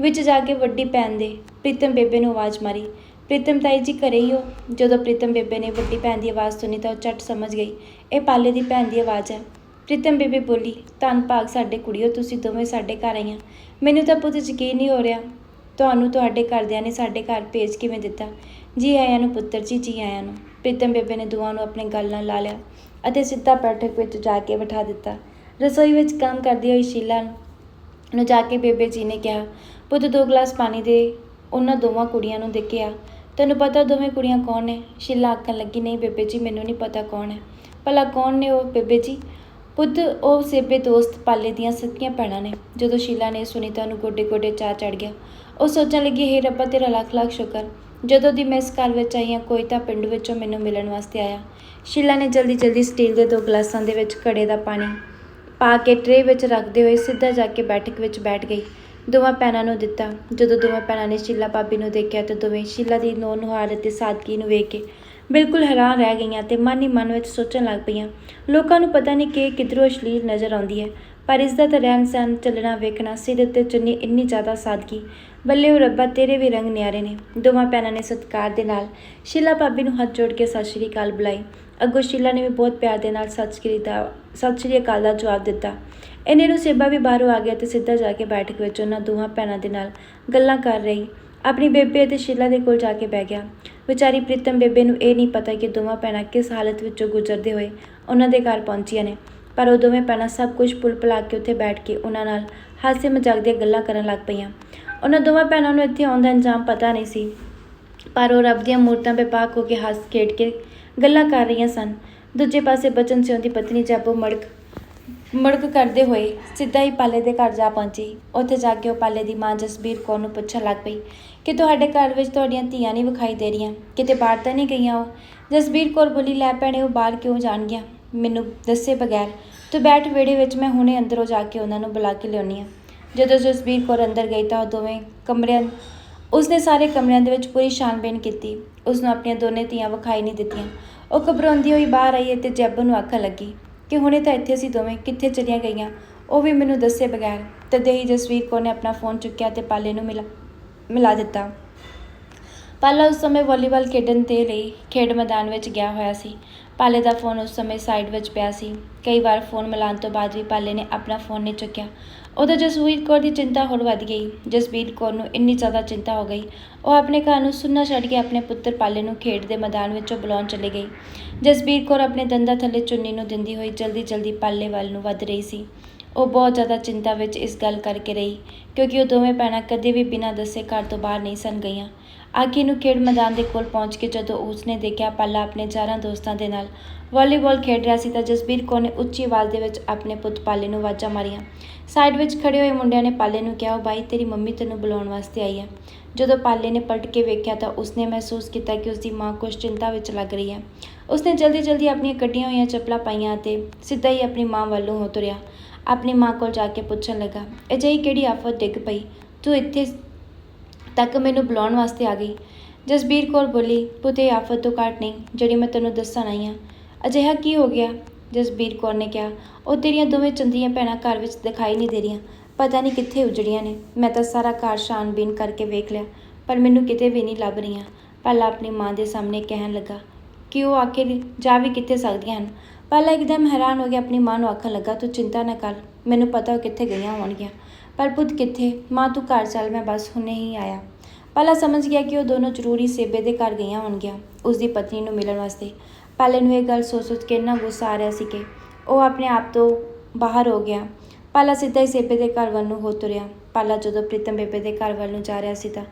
ਵਿੱਚ ਜਾ ਕੇ ਵੱਡੀ ਭੈਣ ਦੇ ਪ੍ਰੀਤਮ ਬੇਬੇ ਨੂੰ ਆਵਾਜ਼ ਮਾਰੀ। ਪ੍ਰੀਤਮ ਤਾਈ ਜੀ ਘਰੇ ਹੀ ਹੋ। ਜਦੋਂ ਪ੍ਰੀਤਮ ਬੇਬੇ ਨੇ ਵੱਡੀ ਭੈਣ ਦੀ ਆਵਾਜ਼ ਸੁਣੀ ਤਾਂ ਉਹ ਝਟ ਸਮਝ ਗਈ। ਇਹ ਪਾਲੇ ਦੀ ਭੈਣ ਦੀ ਆਵਾਜ਼ ਹੈ। ਪ੍ਰੀਤਮ ਬੇਬੇ ਬੋਲੀ, ਧੰਨ ਭਾਗ ਸਾਡੇ ਕੁੜੀਓ, ਤੁਸੀਂ ਦੋਵੇਂ ਸਾਡੇ ਘਰ ਆਈਆਂ। ਮੈਨੂੰ ਤਾਂ ਪੁੱਤ ਯਕੀਨ ਨਹੀਂ ਹੋ ਰਿਹਾ, ਤੁਹਾਨੂੰ ਤੁਹਾਡੇ ਘਰਦਿਆਂ ਨੇ ਸਾਡੇ ਘਰ ਭੇਜ ਕਿਵੇਂ ਦਿੱਤਾ? ਜੀ ਆਇਆਂ ਨੂੰ ਪੁੱਤਰ ਜੀ ਜੀ ਆਇਆਂ ਨੂੰ। ਪ੍ਰੀਤਮ ਬੇਬੇ ਨੇ ਦੋਵਾਂ ਨੂੰ ਆਪਣੇ ਗੱਲ ਨਾਲ ਲਾ ਲਿਆ ਅਤੇ ਸਿੱਧਾ ਬੈਠਕ ਵਿੱਚ ਜਾ ਕੇ ਬਿਠਾ ਦਿੱਤਾ। ਰਸੋਈ ਵਿੱਚ ਕੰਮ ਕਰਦੀ ਹੋਈ ਸ਼ੀਲਾ ਨੂੰ ਜਾ ਕੇ ਬੇਬੇ ਜੀ ਨੇ ਕਿਹਾ, ਪੁੱਤ, ਦੋ ਗਲਾਸ ਪਾਣੀ ਦੇ। ਉਹਨਾਂ ਦੋਵਾਂ ਕੁੜੀਆਂ ਨੂੰ ਦੇ ਕੇ ਆ ਤੈਨੂੰ ਪਤਾ ਦੋਵੇਂ ਕੁੜੀਆਂ ਕੌਣ ਨੇ? ਸ਼ੀਲਾ ਆਖਣ ਲੱਗੀ, ਨਹੀਂ ਬੇਬੇ ਜੀ, ਮੈਨੂੰ ਨਹੀਂ ਪਤਾ ਕੌਣ ਹੈ। ਭਲਾ ਕੌਣ ਨੇ ਉਹ ਬੇਬੇ ਜੀ? ਪੁੱਤ, ਉਹ ਸੇਬੇ ਦੋਸਤ ਪਾਲੇ ਦੀਆਂ ਸੱਕੀਆਂ ਭੈਣਾਂ ਨੇ, ਜਦੋਂ ਸ਼ੀਲਾ ਨੇ ਸੁਨੀਤਾ ਨੂੰ ਗੋਡੇ ਗੋਡੇ ਚਾਹ ਚੜ ਗਿਆ। ਉਹ ਸੋਚਣ ਲੱਗੀ, ਹੇ ਰੱਬਾ, ਤੇਰਾ ਲੱਖ ਲੱਖ ਸ਼ੁਕਰ। ਜਦੋਂ ਦੀ ਮੈਂ ਇਸ ਘਰ ਵਿੱਚ ਆਈ ਹਾਂ, ਕੋਈ ਤਾਂ ਪਿੰਡ ਵਿੱਚੋਂ ਮੈਨੂੰ ਮਿਲਣ ਵਾਸਤੇ ਆਇਆ। ਸ਼ੀਲਾ ਨੇ ਜਲਦੀ ਜਲਦੀ ਸਟੀਲ ਦੇ ਦੋ ਗਲਾਸਾਂ ਦੇ ਵਿੱਚ ਘੜੇ ਦਾ ਪਾਣੀ ਪਾ ਕੇ ਟਰੇ ਵਿੱਚ ਰੱਖਦੇ ਹੋਏ ਸਿੱਧਾ ਜਾ ਕੇ ਬੈਠਕ ਵਿੱਚ ਬੈਠ ਗਈ। ਦੋਵਾਂ ਭੈਣਾਂ ਨੂੰ ਦਿੱਤਾ। ਜਦੋਂ ਦੋਵਾਂ ਭੈਣਾਂ ਨੇ ਸ਼ੀਲਾ ਭਾਬੀ ਨੂੰ ਦੇਖਿਆ, ਤਾਂ ਦੋਵੇਂ ਸ਼ੀਲਾ ਦੀ ਨੋ ਨੁਹਾਰ ਅਤੇ ਸਾਦਗੀ ਨੂੰ ਵੇਖ ਕੇ ਬਿਲਕੁਲ ਹੈਰਾਨ ਰਹਿ ਗਈਆਂ ਤੇ ਮਨ ਹੀ ਮਨ ਵਿੱਚ ਸੋਚਣ ਲੱਗ ਪਈਆਂ। ਲੋਕਾਂ ਨੂੰ ਪਤਾ ਨਹੀਂ ਕਿ ਇਹ ਕਿੱਧਰੋਂ ਅਸ਼ਲੀਲ ਨਜ਼ਰ ਆਉਂਦੀ ਹੈ, ਪਰ ਇਸ ਦਾ ਤਾਂ ਰਹਿਣ ਸਹਿਣ, ਚੱਲਣਾ, ਵੇਖਣਾ, ਸਿਰ ਉੱਤੇ ਚੁੰਨੀ ਇੰਨੀ ਜ਼ਿਆਦਾ ਸਾਦਗੀ। ਬੱਲੇ ਉਹ ਰੱਬਾ, ਤੇਰੇ ਵੀ ਰੰਗ ਨਿਆਰੇ ਨੇ। ਦੋਵਾਂ ਭੈਣਾਂ ਨੇ ਸਤਿਕਾਰ ਦੇ ਨਾਲ ਸ਼ੀਲਾ ਭਾਬੀ ਨੂੰ ਹੱਥ ਜੋੜ ਕੇ ਸਤਿ ਸ਼੍ਰੀ ਅਕਾਲ ਬੁਲਾਈ। ਅੱਗੋਂ ਸ਼ੀਲਾ ਨੇ ਵੀ ਬਹੁਤ ਪਿਆਰ ਦੇ ਨਾਲ ਸਤਿ ਸ਼੍ਰੀ ਦਾ, ਸਤਿ ਸ਼੍ਰੀ ਅਕਾਲ ਦਾ ਜਵਾਬ ਦਿੱਤਾ। ਇਹਨੇ ਨੂੰ ਸੇਬਾ ਵੀ ਬਾਹਰੋਂ ਆ ਗਿਆ ਤੇ ਸਿੱਧਾ ਜਾ ਕੇ ਬੈਠਕ ਵਿੱਚ ਉਹਨਾਂ ਦੋਵਾਂ ਭੈਣਾਂ ਦੇ ਨਾਲ ਗੱਲਾਂ ਕਰ ਰਹੀ। ਆਪਣੀ ਬੇਬੇ ਅਤੇ ਸ਼ੀਲਾ ਦੇ ਕੋਲ ਜਾ ਕੇ ਬਹਿ ਗਿਆ। ਵਿਚਾਰੀ ਪ੍ਰੀਤਮ ਬੇਬੇ ਨੂੰ ਇਹ ਨਹੀਂ ਪਤਾ ਕਿ ਦੋਵਾਂ ਭੈਣਾਂ ਕਿਸ ਹਾਲਤ ਵਿੱਚੋਂ ਗੁਜ਼ਰਦੇ ਹੋਏ ਉਹਨਾਂ ਦੇ ਘਰ ਪਹੁੰਚੀਆਂ ਨੇ। ਪਰ ਉਹ ਦੋਵੇਂ ਭੈਣਾਂ ਸਭ ਕੁਝ ਭੁੱਲ ਭੁਲਾ ਕੇ ਉੱਥੇ ਬੈਠ ਕੇ ਉਹਨਾਂ ਨਾਲ ਹਾਸੇ ਮਜ਼ਾਕ ਦੀਆਂ ਗੱਲਾਂ ਕਰਨ ਲੱਗ ਪਈਆਂ। ਉਹਨਾਂ ਦੋਵਾਂ ਭੈਣਾਂ ਨੂੰ ਇੱਥੇ ਆਉਣ ਦਾ ਇੰਜਾਮ ਪਤਾ ਨਹੀਂ ਸੀ, ਪਰ ਉਹ ਰੱਬ ਦੀਆਂ ਮੂਰਤਾਂ ਬੇਪਾਕ ਹੋ ਕੇ ਹੱਸ ਖੇਡ ਕੇ ਗੱਲਾਂ ਕਰ ਰਹੀਆਂ ਸਨ। ਦੂਜੇ ਪਾਸੇ ਬਚਨ ਸਿੰਘ ਦੀ ਪਤਨੀ ਜਾਬੋ ਮੜਕ ਮੜਕ ਕਰਦੇ ਹੋਏ ਸਿੱਧਾ ਹੀ ਪਾਲੇ ਦੇ ਘਰ ਜਾ ਪਹੁੰਚੀ। ਉੱਥੇ ਜਾ ਕੇ ਉਹ ਪਾਲੇ ਦੀ ਮਾਂ ਜਸਬੀਰ ਕੌਰ ਨੂੰ ਪੁੱਛਣ ਲੱਗ ਪਈ ਕਿ ਤੁਹਾਡੇ ਘਰ ਵਿੱਚ ਤੁਹਾਡੀਆਂ ਧੀਆਂ ਨਹੀਂ ਵਿਖਾਈ ਦੇ ਰਹੀਆਂ, ਕਿਤੇ ਬਾਹਰ ਤਾਂ ਨਹੀਂ ਗਈਆਂ ਉਹ? ਜਸਬੀਰ ਕੌਰ ਬੋਲੀ, ਲੈ ਭੈਣੇ, ਉਹ ਬਾਹਰ ਕਿਉਂ ਜਾਣਗੀਆਂ ਮੈਨੂੰ ਦੱਸੇ ਬਗੈਰ। ਤੂੰ ਬੈਠ ਵਿਹੜੇ ਵਿੱਚ, ਮੈਂ ਹੁਣੇ ਅੰਦਰੋਂ ਜਾ ਕੇ ਉਹਨਾਂ ਨੂੰ ਬੁਲਾ ਕੇ ਲਿਆਉਣੀ ਆ ਜਦੋਂ ਜਸਬੀਰ ਕੌਰ ਅੰਦਰ ਗਈ ਤਾਂ ਉਹ ਦੋਵੇਂ ਕਮਰਿਆਂ, ਉਸਨੇ ਸਾਰੇ ਕਮਰਿਆਂ ਦੇ ਵਿੱਚ ਪੂਰੀ ਛਾਣਬੀਣ ਕੀਤੀ। ਉਸ ਨੂੰ ਆਪਣੀਆਂ ਦੋਨੇ ਧੀਆਂ ਵਿਖਾਈ ਨਹੀਂ ਦਿੱਤੀਆਂ। ਉਹ ਘਬਰਾਉਂਦੀ ਹੋਈ ਬਾਹਰ ਆਈ ਅਤੇ ਜੱਬ ਨੂੰ ਆਖਣ ਲੱਗੀ ਕਿ ਹੁਣੇ ਤਾਂ ਇੱਥੇ ਸੀ ਦੋਵੇਂ ਕਿੱਥੇ ਚਲੀਆਂ ਗਈਆਂ? ਉਹ ਵੀ ਮੈਨੂੰ ਦੱਸੇ ਬਗੈਰ। ਤਦੇ ਹੀ ਜਸਵੀਰ ਕੌਰ ਨੇ ਆਪਣਾ ਫੋਨ ਚੁੱਕਿਆ ਤੇ ਪਾਲੇ ਨੂੰ ਮਿਲਾ ਮਿਲਾ ਦਿੱਤਾ। ਪਾਲਾ ਉਸ ਸਮੇਂ ਵਾਲੀਬਾਲ ਖੇਡਣ ਦੇ ਲਈ ਖੇਡ ਮੈਦਾਨ ਵਿੱਚ ਗਿਆ ਹੋਇਆ ਸੀ। ਪਾਲੇ ਦਾ ਫੋਨ ਉਸ ਸਮੇਂ ਸਾਈਡ ਵਿੱਚ ਪਿਆ ਸੀ। ਕਈ ਵਾਰ ਫੋਨ ਮਿਲਾਉਣ ਤੋਂ ਬਾਅਦ ਵੀ ਪਾਲੇ ਨੇ ਆਪਣਾ ਫੋਨ ਨਹੀਂ ਚੁੱਕਿਆ। ਉਦੋਂ ਜਸਵੀਰ ਕੌਰ ਦੀ ਚਿੰਤਾ ਹੋਰ ਵੱਧ ਗਈ। ਜਸਵੀਰ ਕੌਰ ਨੂੰ ਇੰਨੀ ਜ਼ਿਆਦਾ ਚਿੰਤਾ ਹੋ ਗਈ। ਉਹ ਆਪਣੇ ਘਰ ਨੂੰ ਸੁੰਨਾ ਛੱਡ ਕੇ ਆਪਣੇ ਪੁੱਤਰ ਪਾਲੇ ਨੂੰ ਖੇਡ ਦੇ ਮੈਦਾਨ ਵਿੱਚੋਂ ਬੁਲਾਉਣ ਚਲੀ ਗਈ। ਜਸਵੀਰ ਕੌਰ ਆਪਣੇ ਦੰਦਾਂ ਥੱਲੇ ਚੁੰਨੀ ਨੂੰ ਦਿੰਦੀ ਹੋਈ ਜਲਦੀ ਜਲਦੀ ਪਾਲੇ ਵੱਲ ਨੂੰ ਵੱਧ ਰਹੀ ਸੀ। ਉਹ ਬਹੁਤ ਜ਼ਿਆਦਾ ਚਿੰਤਾ ਵਿੱਚ ਇਸ ਗੱਲ ਕਰਕੇ ਰਹੀ, ਕਿਉਂਕਿ ਉਹ ਦੋਵੇਂ ਭੈਣਾਂ ਕਦੇ ਵੀ ਬਿਨਾਂ ਦੱਸੇ ਘਰ ਤੋਂ ਬਾਹਰ ਨਹੀਂ ਸਨ ਗਈਆਂ। ਆਖੀ ਨੂੰ ਖੇਡ ਮੈਦਾਨ ਦੇ ਕੋਲ ਪਹੁੰਚ ਕੇ ਜਦੋਂ ਉਸਨੇ ਦੇਖਿਆ ਪਾਲਾ ਆਪਣੇ ਚਾਰਾਂ ਦੋਸਤਾਂ ਦੇ ਨਾਲ, ਵਾਲੀਬਾਲ ਖੇਡ ਰਿਹਾ ਸੀ ਤਾਂ ਜਸਬੀਰ ਕੌਰ ਨੇ ਉੱਚੀ ਆਵਾਜ਼ ਦੇ ਵਿੱਚ ਆਪਣੇ ਪੁੱਤ ਪਾਲੇ ਨੂੰ ਆਵਾਜ਼ਾਂ ਮਾਰੀਆਂ। ਸਾਈਡ ਵਿੱਚ ਖੜੇ ਹੋਏ ਮੁੰਡਿਆਂ ਨੇ ਪਾਲੇ ਨੂੰ ਕਿਹਾ, "ਉਹ ਬਾਈ, ਤੇਰੀ ਮੰਮੀ ਤੈਨੂੰ ਬੁਲਾਉਣ ਵਾਸਤੇ ਆਈ ਹੈ। ਜਦੋਂ ਪਾਲੇ ਨੇ ਪਲਟ ਕੇ ਵੇਖਿਆ ਤਾਂ ਉਸਨੇ ਮਹਿਸੂਸ ਕੀਤਾ ਕਿ ਉਸਦੀ ਮਾਂ ਕੁਝ ਚਿੰਤਾ ਵਿੱਚ ਲੱਗ ਰਹੀ ਹੈ। ਉਸਨੇ ਜਲਦੀ ਜਲਦੀ ਆਪਣੀਆਂ ਕੱਢੀਆਂ ਹੋਈਆਂ ਚੱਪਲਾਂ ਪਾਈਆਂ ਅਤੇ ਸਿੱਧਾ ਹੀ ਆਪਣੀ ਮਾਂ ਵੱਲੋਂ ਹੋ ਤੁਰਿਆ। ਆਪਣੀ ਮਾਂ ਕੋਲ ਜਾ ਕੇ ਪੁੱਛਣ ਲੱਗਾ, ਅਜਿਹੀ ਕਿਹੜੀ ਆਫਤ ਡਿੱਗ ਪਈ? ਤੂੰ ਇੱਥੇ ਤੱਕ ਮੈਨੂੰ ਬੁਲਾਉਣ ਵਾਸਤੇ ਆ ਗਈ? ਜਸਬੀਰ ਕੌਰ ਬੋਲੀ, ਪੁੱਤ, ਇਹ ਆਫਤ ਤੋਂ ਘੱਟ ਨਹੀਂ, ਜਿਹੜੀ ਮੈਂ ਤੈਨੂੰ ਦੱਸਣ ਆਈ ਹਾਂ। ਅਜਿਹਾ ਕੀ ਹੋ ਗਿਆ? ਜਸਬੀਰ ਕੌਰ ਨੇ ਕਿਹਾ, ਉਹ ਤੇਰੀਆਂ ਦੋਵੇਂ ਚੰਦਰੀਆਂ ਭੈਣਾਂ ਘਰ ਵਿੱਚ ਦਿਖਾਈ ਨਹੀਂ ਦੇ ਰਹੀਆਂ। ਪਤਾ ਨਹੀਂ ਕਿੱਥੇ ਉਜੜੀਆਂ ਨੇ। ਮੈਂ ਤਾਂ ਸਾਰਾ ਘਰ ਛਾਣਬੀਨ ਕਰਕੇ ਵੇਖ ਲਿਆ, ਪਰ ਮੈਨੂੰ ਕਿਤੇ ਵੀ ਨਹੀਂ ਲੱਭ ਰਹੀਆਂ। ਪਹਿਲਾਂ ਆਪਣੀ ਮਾਂ ਦੇ ਸਾਹਮਣੇ ਕਹਿਣ ਲੱਗਾ ਕਿ ਉਹ ਆਖਿਰ ਜਾ ਵੀ ਕਿੱਥੇ ਸਕਦੀਆਂ ਹਨ? ਪਹਿਲਾਂ ਇੱਕਦਮ ਹੈਰਾਨ ਹੋ ਗਿਆ ਆਪਣੀ ਮਾਂ ਨੂੰ ਆਖਣ ਲੱਗਾ, ਤੂੰ ਚਿੰਤਾ ਨਾ ਕਰ, ਮੈਨੂੰ ਪਤਾ ਉਹ ਕਿੱਥੇ ਗਈਆਂ ਹੋਣਗੀਆਂ। ਪਰ ਪੁੱਤ ਕਿੱਥੇ? ਮਾਂ, ਤੂੰ ਘਰ ਚੱਲ, ਮੈਂ ਬਸ ਹੁਣੇ ਹੀ ਆਇਆ। ਪਹਿਲਾਂ ਸਮਝ ਗਿਆ ਕਿ ਉਹ ਦੋਨੋਂ ਜ਼ਰੂਰੀ ਸੇਬੇ ਦੇ ਘਰ ਗਈਆਂ ਹੋਣਗੀਆਂ ਉਸ ਦੀ ਪਤਨੀ ਨੂੰ ਮਿਲਣ ਵਾਸਤੇ। ਪਹਿਲੇ ਨੂੰ ਇਹ ਗੱਲ ਸੋਚ ਸੋਚ ਕੇ ਇੰਨਾ ਗੁੱਸਾ ਆ ਰਿਹਾ ਸੀ ਕਿ ਉਹ ਆਪਣੇ ਆਪ ਤੋਂ ਬਾਹਰ ਹੋ ਗਿਆ। ਪਾਲਾ ਸਿੱਧਾ ਹੀ ਸੇਬੇ ਦੇ ਘਰ ਵੱਲ ਨੂੰ ਹੋ ਤੁਰਿਆ। ਪਾਲਾ ਜਦੋਂ ਪ੍ਰੀਤਮ ਬੇਬੇ ਦੇ ਘਰ ਵੱਲ ਨੂੰ ਜਾ ਰਿਹਾ ਸੀ ਤਾਂ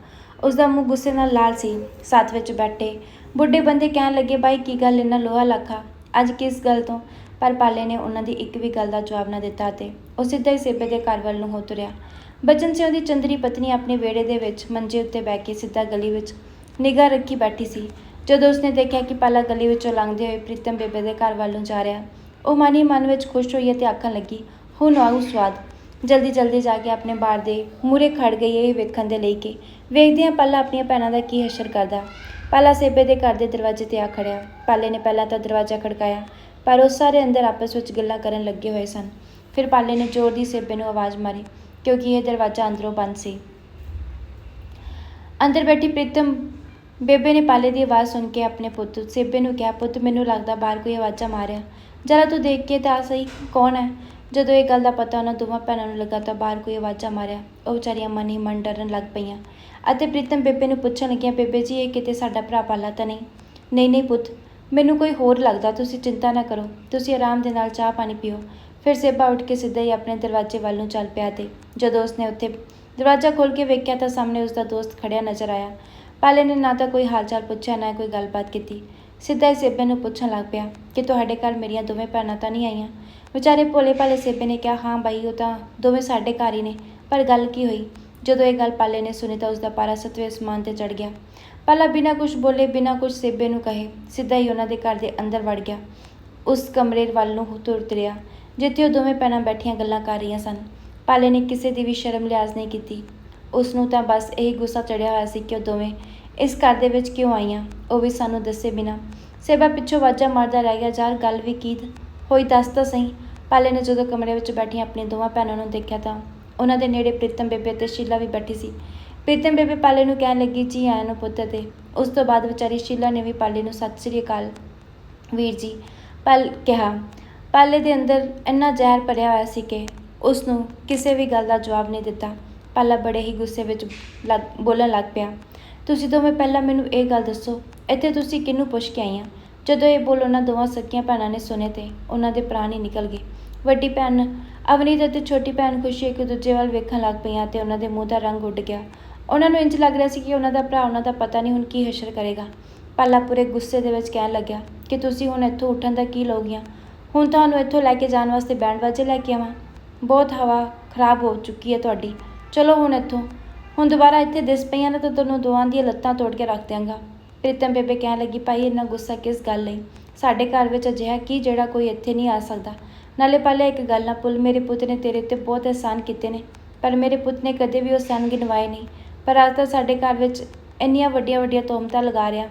ਉਸ ਦਾ ਮੂੰਹ ਗੁੱਸੇ ਨਾਲ ਲਾਲ ਸੀ, ਸਾਥ ਵਿੱਚ ਬੈਠੇ। ਬੁੱਢੇ ਬੰਦੇ ਕਹਿਣ ਲੱਗੇ, ਬਾਈ, ਕੀ ਗੱਲ, ਇੰਨਾ ਲੋਹਾ ਲੱਖਾ? ਅੱਜ ਕਿਸ ਗੱਲ ਤੋਂ? ਪਰ ਪਾਲੇ ਨੇ ਉਹਨਾਂ ਦੀ ਇੱਕ ਵੀ ਗੱਲ ਦਾ ਜਵਾਬ ਨਾ ਦਿੱਤਾ ਤੇ ਉਹ ਸਿੱਧਾ ਹੀ ਸੇਬੇ ਦੇ ਘਰ ਵੱਲ ਨੂੰ ਹੋ ਤੁਰਿਆ। ਬਚਨ ਸਿੰਘ ਦੀ ਚੰਦਰੀ ਪਤਨੀ ਆਪਣੇ ਵਿਹੜੇ ਦੇ ਵਿੱਚ ਮੰਜੇ ਉੱਤੇ ਬੈ ਕੇ ਸਿੱਧਾ ਗਲੀ ਵਿੱਚ ਨਿਗਾਹ ਰੱਖੀ ਬੈਠੀ ਸੀ। ਜਦੋਂ ਉਸਨੇ ਦੇਖਿਆ ਕਿ ਪਾਲਾ ਗਲੀ ਵਿੱਚੋਂ ਲੰਘਦੇ ਹੋਏ ਪ੍ਰੀਤਮ ਬੇਬੇ ਦੇ ਘਰ ਵੱਲ ਨੂੰ ਜਾ ਰਿਹਾ, ਉਹ ਮਨ ਹੀ ਮਨ ਵਿੱਚ ਖੁਸ਼ ਹੋਈ ਅਤੇ ਆਖਣ ਲੱਗੀ, ਹੁਣ ਆਉ ਸਵਾਦ। ਜਲਦੀ ਜਲਦੀ ਜਾ ਕੇ ਆਪਣੇ ਬਾਰ ਦੇ ਮੂਰੇ ਖੜ ਗਈ ਇਹ ਵੇਖਣ ਦੇ ਲਈ ਕਿ ਵੇਖਦੇ ਹਾਂ ਪਾਲਾ ਆਪਣੀਆਂ ਭੈਣਾਂ ਦਾ ਕੀ ਹਸ਼ਰ ਕਰਦਾ। ਪਾਲਾ ਸੇਬੇ ਦੇ ਘਰ ਦੇ ਦਰਵਾਜ਼ੇ ਤੇ ਆ ਖੜਿਆ। ਪਾਲੇ ਨੇ ਪਹਿਲਾਂ ਤਾਂ ਦਰਵਾਜ਼ਾ ਖੜਕਾਇਆ, ਪਰ ਉਹ ਸਾਰੇ ਅੰਦਰ ਆਪਸ ਵਿੱਚ ਗੱਲਾਂ ਕਰਨ ਲੱਗੇ ਹੋਏ ਸਨ। ਫਿਰ ਪਾਲੇ ਨੇ ਜ਼ੋਰ ਦੀ ਸੇਬੇ ਨੂੰ ਆਵਾਜ਼ ਮਾਰੀ, ਕਿਉਂਕਿ ਇਹ ਦਰਵਾਜ਼ਾ ਅੰਦਰੋਂ ਬੰਦ ਸੀ। ਅੰਦਰ ਬੈਠੀ ਪ੍ਰੀਤਮ ਬੇਬੇ ਨੇ ਪਾਲੇ ਦੀ ਆਵਾਜ਼ ਸੁਣ ਕੇ ਆਪਣੇ ਪੁੱਤ ਸੇਬੇ ਨੂੰ ਕਿਹਾ, ਪੁੱਤ, ਮੈਨੂੰ ਲੱਗਦਾ ਬਾਹਰ ਕੋਈ ਆਵਾਜ਼ਾਂ ਮਾਰਿਆ। ਜਰਾ ਤੂੰ ਦੇਖ ਕੇ ਤਾਂ ਸਹੀ ਕੌਣ ਹੈ? ਜਦੋਂ ਇਹ ਗੱਲ ਦਾ ਪਤਾ ਉਹਨਾਂ ਦੋਵਾਂ ਭੈਣਾਂ ਨੂੰ ਲੱਗਾ ਤਾਂ ਬਾਹਰ ਕੋਈ ਆਵਾਜ਼ਾਂ ਮਾਰਿਆ। ਉਹ ਵਿਚਾਰੀਆਂ ਮਨ ਹੀ ਮਨ ਡਰਨ ਲੱਗ ਪਈਆਂ। ਅਤੇ ਪ੍ਰੀਤਮ ਬੇਬੇ ਨੂੰ ਪੁੱਛਣ ਲੱਗੀਆਂ, ਬੇਬੇ ਜੀ, ਇਹ ਕਿਤੇ ਸਾਡਾ ਭਰਾ ਪਾਲਾ ਤਾਂ ਨਹੀਂ? ਨਹੀਂ ਨਹੀਂ ਪੁੱਤ। ਮੈਨੂੰ ਕੋਈ ਹੋਰ ਲੱਗਦਾ, ਤੁਸੀਂ ਚਿੰਤਾ ਨਾ ਕਰੋ। ਤੁਸੀਂ ਆਰਾਮ ਦੇ ਨਾਲ ਚਾਹ ਪਾਣੀ ਪੀਓ। ਫਿਰ ਸੇਬਾ ਉੱਠ ਕੇ ਸਿੱਧਾ ਹੀ ਆਪਣੇ ਦਰਵਾਜ਼ੇ ਵੱਲ ਨੂੰ ਚੱਲ ਪਿਆ ਤੇ ਜਦੋਂ ਉਸਨੇ ਉੱਥੇ ਦਰਵਾਜ਼ਾ ਖੋਲ੍ਹ ਕੇ ਵੇਖਿਆ ਤਾਂ ਸਾਹਮਣੇ ਉਸਦਾ ਦੋਸਤ ਖੜਿਆ ਨਜ਼ਰ ਆਇਆ। ਪਾਲੇ ਨੇ ਨਾ ਤਾਂ ਕੋਈ ਹਾਲਚਾਲ ਪੁੱਛਿਆ, ਨਾ ਕੋਈ ਗੱਲਬਾਤ ਕੀਤੀ। ਸਿੱਧਾ ਹੀ ਸੇਬੇ ਨੂੰ ਪੁੱਛਣ ਲੱਗ ਪਿਆ ਕਿ ਤੁਹਾਡੇ ਘਰ ਮੇਰੀਆਂ ਦੋਵੇਂ ਭੈਣਾਂ ਤਾਂ ਨਹੀਂ ਆਈਆਂ? ਵਿਚਾਰੇ ਭੋਲੇ ਭਾਲੇ ਸੇਬੇ ਨੇ ਕਿਹਾ, ਹਾਂ ਬਾਈ, ਉਹ ਤਾਂ ਦੋਵੇਂ ਸਾਡੇ ਘਰ ਹੀ ਨੇ। ਪਰ ਗੱਲ ਕੀ ਹੋਈ? ਜਦੋਂ ਇਹ ਗੱਲ ਪਾਲੇ ਨੇ ਸੁਣੀ ਤਾਂ ਉਸਦਾ ਪਾਰਾ ਸਤਵੇਂ ਅਸਮਾਨ ਤੇ ਚੜ ਗਿਆ। ਪਾਲਾ ਬਿਨਾਂ ਕੁਝ ਬੋਲੇ, ਬਿਨਾਂ ਕੁਝ ਸੇਬੇ ਨੂੰ ਕਹੇ, ਸਿੱਧਾ ਹੀ ਉਹਨਾਂ ਦੇ ਘਰ ਦੇ ਅੰਦਰ ਵੜ ਗਿਆ। ਉਸ ਕਮਰੇ ਵੱਲ ਨੂੰ ਤੁਰ ਤੁਰਿਆ, ਜਿੱਥੇ ਉਹ ਦੋਵੇਂ ਭੈਣਾਂ ਬੈਠੀਆਂ ਗੱਲਾਂ ਕਰ ਰਹੀਆਂ ਸਨ। ਪਾਲੇ ਨੇ ਕਿਸੇ ਦੀ ਵੀ ਸ਼ਰਮ ਲਿਆਜ਼ ਨਹੀਂ ਕੀਤੀ। ਉਸ ਨੂੰ ਤਾਂ ਬਸ ਇਹ ਗੁੱਸਾ ਚੜਿਆ ਹੋਇਆ ਸੀ ਕਿ ਉਹ ਦੋਵੇਂ ਇਸ ਘਰ ਦੇ ਵਿੱਚ ਕਿਉਂ ਆਈਆਂ, ਉਹ ਵੀ ਸਾਨੂੰ ਦੱਸੇ ਬਿਨਾਂ। ਸੇਬਾ ਪਿੱਛੋਂ ਵਾਜਾ ਮਾਰਦਾ ਰਹਿ ਗਿਆ, ਯਾਰ, ਗੱਲ ਵੀ ਕੀ ਹੋਈ ਦੱਸ ਤਾਂ ਸਹੀ। ਪਾਲੇ ਨੇ ਜਦੋਂ ਕਮਰੇ ਵਿੱਚ ਬੈਠੀਆਂ ਆਪਣੀ ਦੋਵਾਂ ਭੈਣਾਂ ਨੂੰ ਦੇਖਿਆ ਤਾਂ ਉਹਨਾਂ ਦੇ ਨੇੜੇ ਪ੍ਰੀਤਮ ਬੇਬੇ ਅਤੇ ਸ਼ੀਲਾ ਵੀ ਬੈਠੀ ਸੀ। ਪ੍ਰੀਤਮ ਬੇਬੇ ਪਾਲੇ ਨੂੰ ਕਹਿਣ ਲੱਗੀ, ਜੀ, ਆਇਆਂ ਨੂੰ ਪੁੱਤ ਤੇ ਉਸ ਤੋਂ ਬਾਅਦ ਵਿਚਾਰੀ ਸ਼ੀਲਾ ਨੇ ਵੀ ਪਾਲੇ ਨੂੰ, ਸਤਿ ਸ੍ਰੀ ਅਕਾਲ ਵੀਰ ਜੀ। ਪਲ ਕਿਹਾ ਪਾਲੇ ਦੇ ਅੰਦਰ ਇੰਨਾ ਜ਼ਹਿਰ ਭਰਿਆ ਹੋਇਆ ਸੀ ਕਿ ਉਸ ਨੂੰ ਕਿਸੇ ਵੀ ਗੱਲ ਦਾ ਜਵਾਬ ਨਹੀਂ ਦਿੱਤਾ। ਪਾਲਾ ਬੜੇ ਹੀ ਗੁੱਸੇ ਵਿੱਚ ਲੱਗ- ਬੋਲਣ ਲੱਗ ਪਿਆ, ਤੁਸੀਂ ਦੋਵੇਂ ਪਹਿਲਾਂ ਮੈਨੂੰ ਇਹ ਗੱਲ ਦੱਸੋ, ਇੱਥੇ ਤੁਸੀਂ ਕਿਹਨੂੰ ਪੁੱਛ ਕੇ ਆਈਆਂ? ਜਦੋਂ ਇਹ ਬੋਲ ਉਹਨਾਂ ਦੋਵਾਂ ਸਕੀਆਂ ਭੈਣਾਂ ਨੇ ਸੁਣੇ ਤੇ ਉਹਨਾਂ ਦੇ ਪ੍ਰਾਣ ਹੀ ਨਿਕਲ ਗਏ। ਵੱਡੀ ਭੈਣ ਅਵਨੀਤ ਅਤੇ ਛੋਟੀ ਭੈਣ ਖੁਸ਼ੀ ਇੱਕ ਦੂਜੇ ਵੱਲ ਵੇਖਣ ਲੱਗ ਪਈਆਂ ਤੇ ਉਹਨਾਂ ਦੇ ਮੂੰਹ ਦਾ ਰੰਗ ਉੱਡ ਗਿਆ। ਉਹਨਾਂ ਨੂੰ ਇੰਜ ਲੱਗ ਰਿਹਾ ਸੀ ਕਿ ਉਹਨਾਂ ਦਾ ਭਰਾ ਉਹਨਾਂ ਦਾ ਪਤਾ ਨਹੀਂ ਹੁਣ ਕੀ ਹਸ਼ਰ ਕਰੇਗਾ। ਪਾਲਾ ਪੂਰੇ ਗੁੱਸੇ ਦੇ ਵਿੱਚ ਕਹਿਣ ਲੱਗਿਆ ਕਿ ਤੁਸੀਂ ਹੁਣ ਇੱਥੋਂ ਉੱਠਣ ਦਾ ਕੀ ਲੋਗੀਆਂ ਹੁਣ ਤੁਹਾਨੂੰ ਇੱਥੋਂ ਲੈ ਕੇ ਜਾਣ ਵਾਸਤੇ ਬੈਂਡ ਵਾਜੇ ਲੈ ਕੇ ਆਵਾਂ? ਬਹੁਤ ਹਵਾ ਖਰਾਬ ਹੋ ਚੁੱਕੀ ਹੈ ਤੁਹਾਡੀ। ਚਲੋ ਹੁਣ ਇੱਥੋਂ। ਹੁਣ ਦੁਬਾਰਾ ਇੱਥੇ ਦਿਸ ਪਈਆਂ ਨਾ ਤਾਂ ਤੁਹਾਨੂੰ ਦੋਵਾਂ ਦੀਆਂ ਲੱਤਾਂ ਤੋੜ ਕੇ ਰੱਖ ਦਿਆਂਗਾ। ਪ੍ਰੀਤਮ ਬੇਬੇ ਕਹਿਣ ਲੱਗੀ, ਭਾਈ ਇੰਨਾ ਗੁੱਸਾ ਕਿਸ ਗੱਲ ਲਈ? ਸਾਡੇ ਘਰ ਵਿੱਚ ਅਜਿਹਾ ਕੀ ਜਿਹੜਾ ਕੋਈ ਇੱਥੇ ਨਹੀਂ ਆ ਸਕਦਾ? ਨਾਲੇ ਪਹਿਲੇ ਇੱਕ ਗੱਲ ਨਾ ਭੁੱਲ, ਮੇਰੇ ਪੁੱਤ ਨੇ ਤੇਰੇ ਤੇ ਬਹੁਤ ਅਹਿਸਾਨ ਕੀਤੇ ਨੇ, ਪਰ ਮੇਰੇ ਪੁੱਤ ਨੇ ਕਦੇ ਵੀ ਉਹ ਸਨ ਗਿਣਵਾਏ ਨਹੀਂ। ਪਰ ਅੱਜ ਤਾਂ ਸਾਡੇ ਘਰ ਵਿੱਚ ਇੰਨੀਆਂ ਵੱਡੀਆਂ ਵੱਡੀਆਂ ਤੋਮਤਾਂ ਲਗਾ ਰਿਹਾ।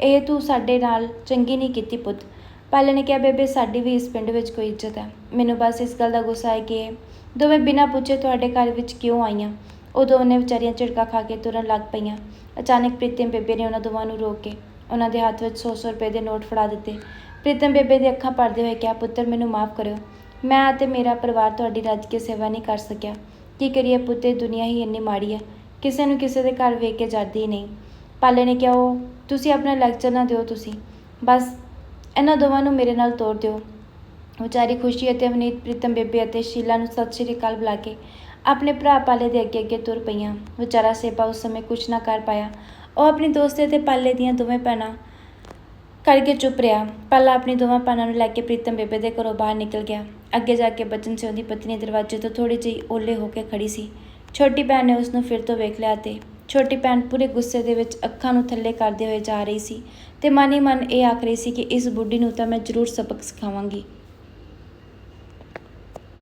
ਇਹ ਤੂੰ ਸਾਡੇ ਨਾਲ ਚੰਗੀ ਨਹੀਂ ਕੀਤੀ ਪੁੱਤ। ਪਾਲੇ ਨੇ ਕਿਹਾ, ਬੇਬੇ, ਸਾਡੀ ਵੀ ਇਸ ਪਿੰਡ ਵਿੱਚ ਕੋਈ ਇੱਜ਼ਤ ਹੈ। ਮੈਨੂੰ ਬਸ ਇਸ ਗੱਲ ਦਾ ਗੁੱਸਾ ਹੈ ਕਿ ਇਹ ਦੋਵੇਂ ਬਿਨਾਂ ਪੁੱਛੇ ਤੁਹਾਡੇ ਘਰ ਵਿੱਚ ਕਿਉਂ ਆਈਆਂ? ਉਹ ਦੋਨੇ ਵਿਚਾਰੀਆਂ ਝਿੜਕਾ ਖਾ ਕੇ ਤੁਰਨ ਲੱਗ ਪਈਆਂ। ਅਚਾਨਕ ਪ੍ਰੀਤਮ ਬੇਬੇ ਨੇ ਉਹਨਾਂ ਦੋਵਾਂ ਨੂੰ ਰੋਕ ਕੇ ਉਹਨਾਂ ਦੇ ਹੱਥ ਵਿੱਚ 100-100 ਰੁਪਏ ਦੇ ਨੋਟ ਫੜਾ ਦਿੱਤੇ। ਪ੍ਰੀਤਮ ਬੇਬੇ ਦੀ ਅੱਖਾਂ ਭਰਦੇ ਹੋਏ ਕਿਹਾ, ਪੁੱਤਰ, ਮੈਨੂੰ ਮਾਫ ਕਰਿਓ। ਮੈਂ ਅਤੇ ਮੇਰਾ ਪਰਿਵਾਰ ਤੁਹਾਡੀ ਰੱਜ ਕੇ ਸੇਵਾ ਨਹੀਂ ਕਰ ਸਕਿਆ। ਕੀ ਕਰੀਏ ਪੁੱਤੇ, ਦੁਨੀਆ ਹੀ ਇੰਨੀ ਮਾੜੀ ਹੈ। ਕਿਸੇ ਨੂੰ ਕਿਸੇ ਦੇ ਘਰ ਵੇਖ ਕੇ ਜਾਂਦੀ ਹੀ ਨਹੀਂ। ਪਾਲੇ ਨੇ ਕਿਹਾ ਉਹ ਤੁਸੀਂ ਆਪਣਾ ਲੈਕਚਰ ਨਾ ਦਿਓ ਤੁਸੀਂ। ਬਸ, ਇਹਨਾਂ ਦੋਵਾਂ ਨੂੰ ਮੇਰੇ ਨਾਲ ਤੋਰ ਦਿਓ। ਵਿਚਾਰੀ ਖੁਸ਼ੀ ਅਤੇ ਅਵਨੀਤ, ਪ੍ਰੀਤਮ ਬੇਬੇ ਅਤੇ ਸ਼ੀਲਾ ਨੂੰ ਸਤਿ ਸ਼੍ਰੀ ਅਕਾਲ ਬੁਲਾ ਕੇ ਆਪਣੇ ਭਰਾ ਪਾਲੇ ਦੇ ਅੱਗੇ ਅੱਗੇ ਤੁਰ ਪਈਆਂ। ਵਿਚਾਰਾ ਸੇਬਾ ਉਸ ਸਮੇਂ ਕੁਝ ਨਾ ਕਰ ਪਾਇਆ। ਉਹ ਆਪਣੀ ਦੋਸਤ ਅਤੇ ਪਾਲੇ ਦੀਆਂ ਦੋਵੇਂ ਭੈਣਾਂ ਕਰਕੇ ਚੁੱਪ ਰਿਹਾ। ਪਹਿਲਾਂ ਆਪਣੀ ਦੋਵਾਂ ਭੈਣਾਂ ਨੂੰ ਲੈ ਕੇ ਪ੍ਰੀਤਮ ਬੇਬੇ ਦੇ ਘਰੋਂ ਬਾਹਰ ਨਿਕਲ ਗਿਆ। ਅੱਗੇ ਜਾ ਕੇ ਬਚਨ ਸਿੰਘ ਦੀ ਪਤਨੀ ਦਰਵਾਜ਼ੇ ਤੋਂ ਥੋੜੀ ਜਿਹੀ ਓਲੇ ਹੋ ਕੇ ਖੜੀ ਸੀ। ਛੋਟੀ ਭੈਣ ਨੇ ਉਸ ਨੂੰ ਫਿਰ ਤੋਂ ਵੇਖ ਲਿਆ ਤੇ ਛੋਟੀ ਭੈਣ ਪੂਰੇ ਗੁੱਸੇ ਦੇ ਵਿੱਚ ਅੱਖਾਂ ਨੂੰ ਥੱਲੇ ਕਰਦੇ ਹੋਏ ਜਾ ਰਹੀ ਸੀ ਤੇ ਮਨ ਹੀ ਮਨ ਇਹ ਆਖ ਰਹੀ ਸੀ ਕਿ ਇਸ ਬੁੱਢੀ ਨੂੰ ਤਾਂ ਮੈਂ ਜ਼ਰੂਰ ਸਬਕ ਸਿਖਾਵਾਂਗੀ।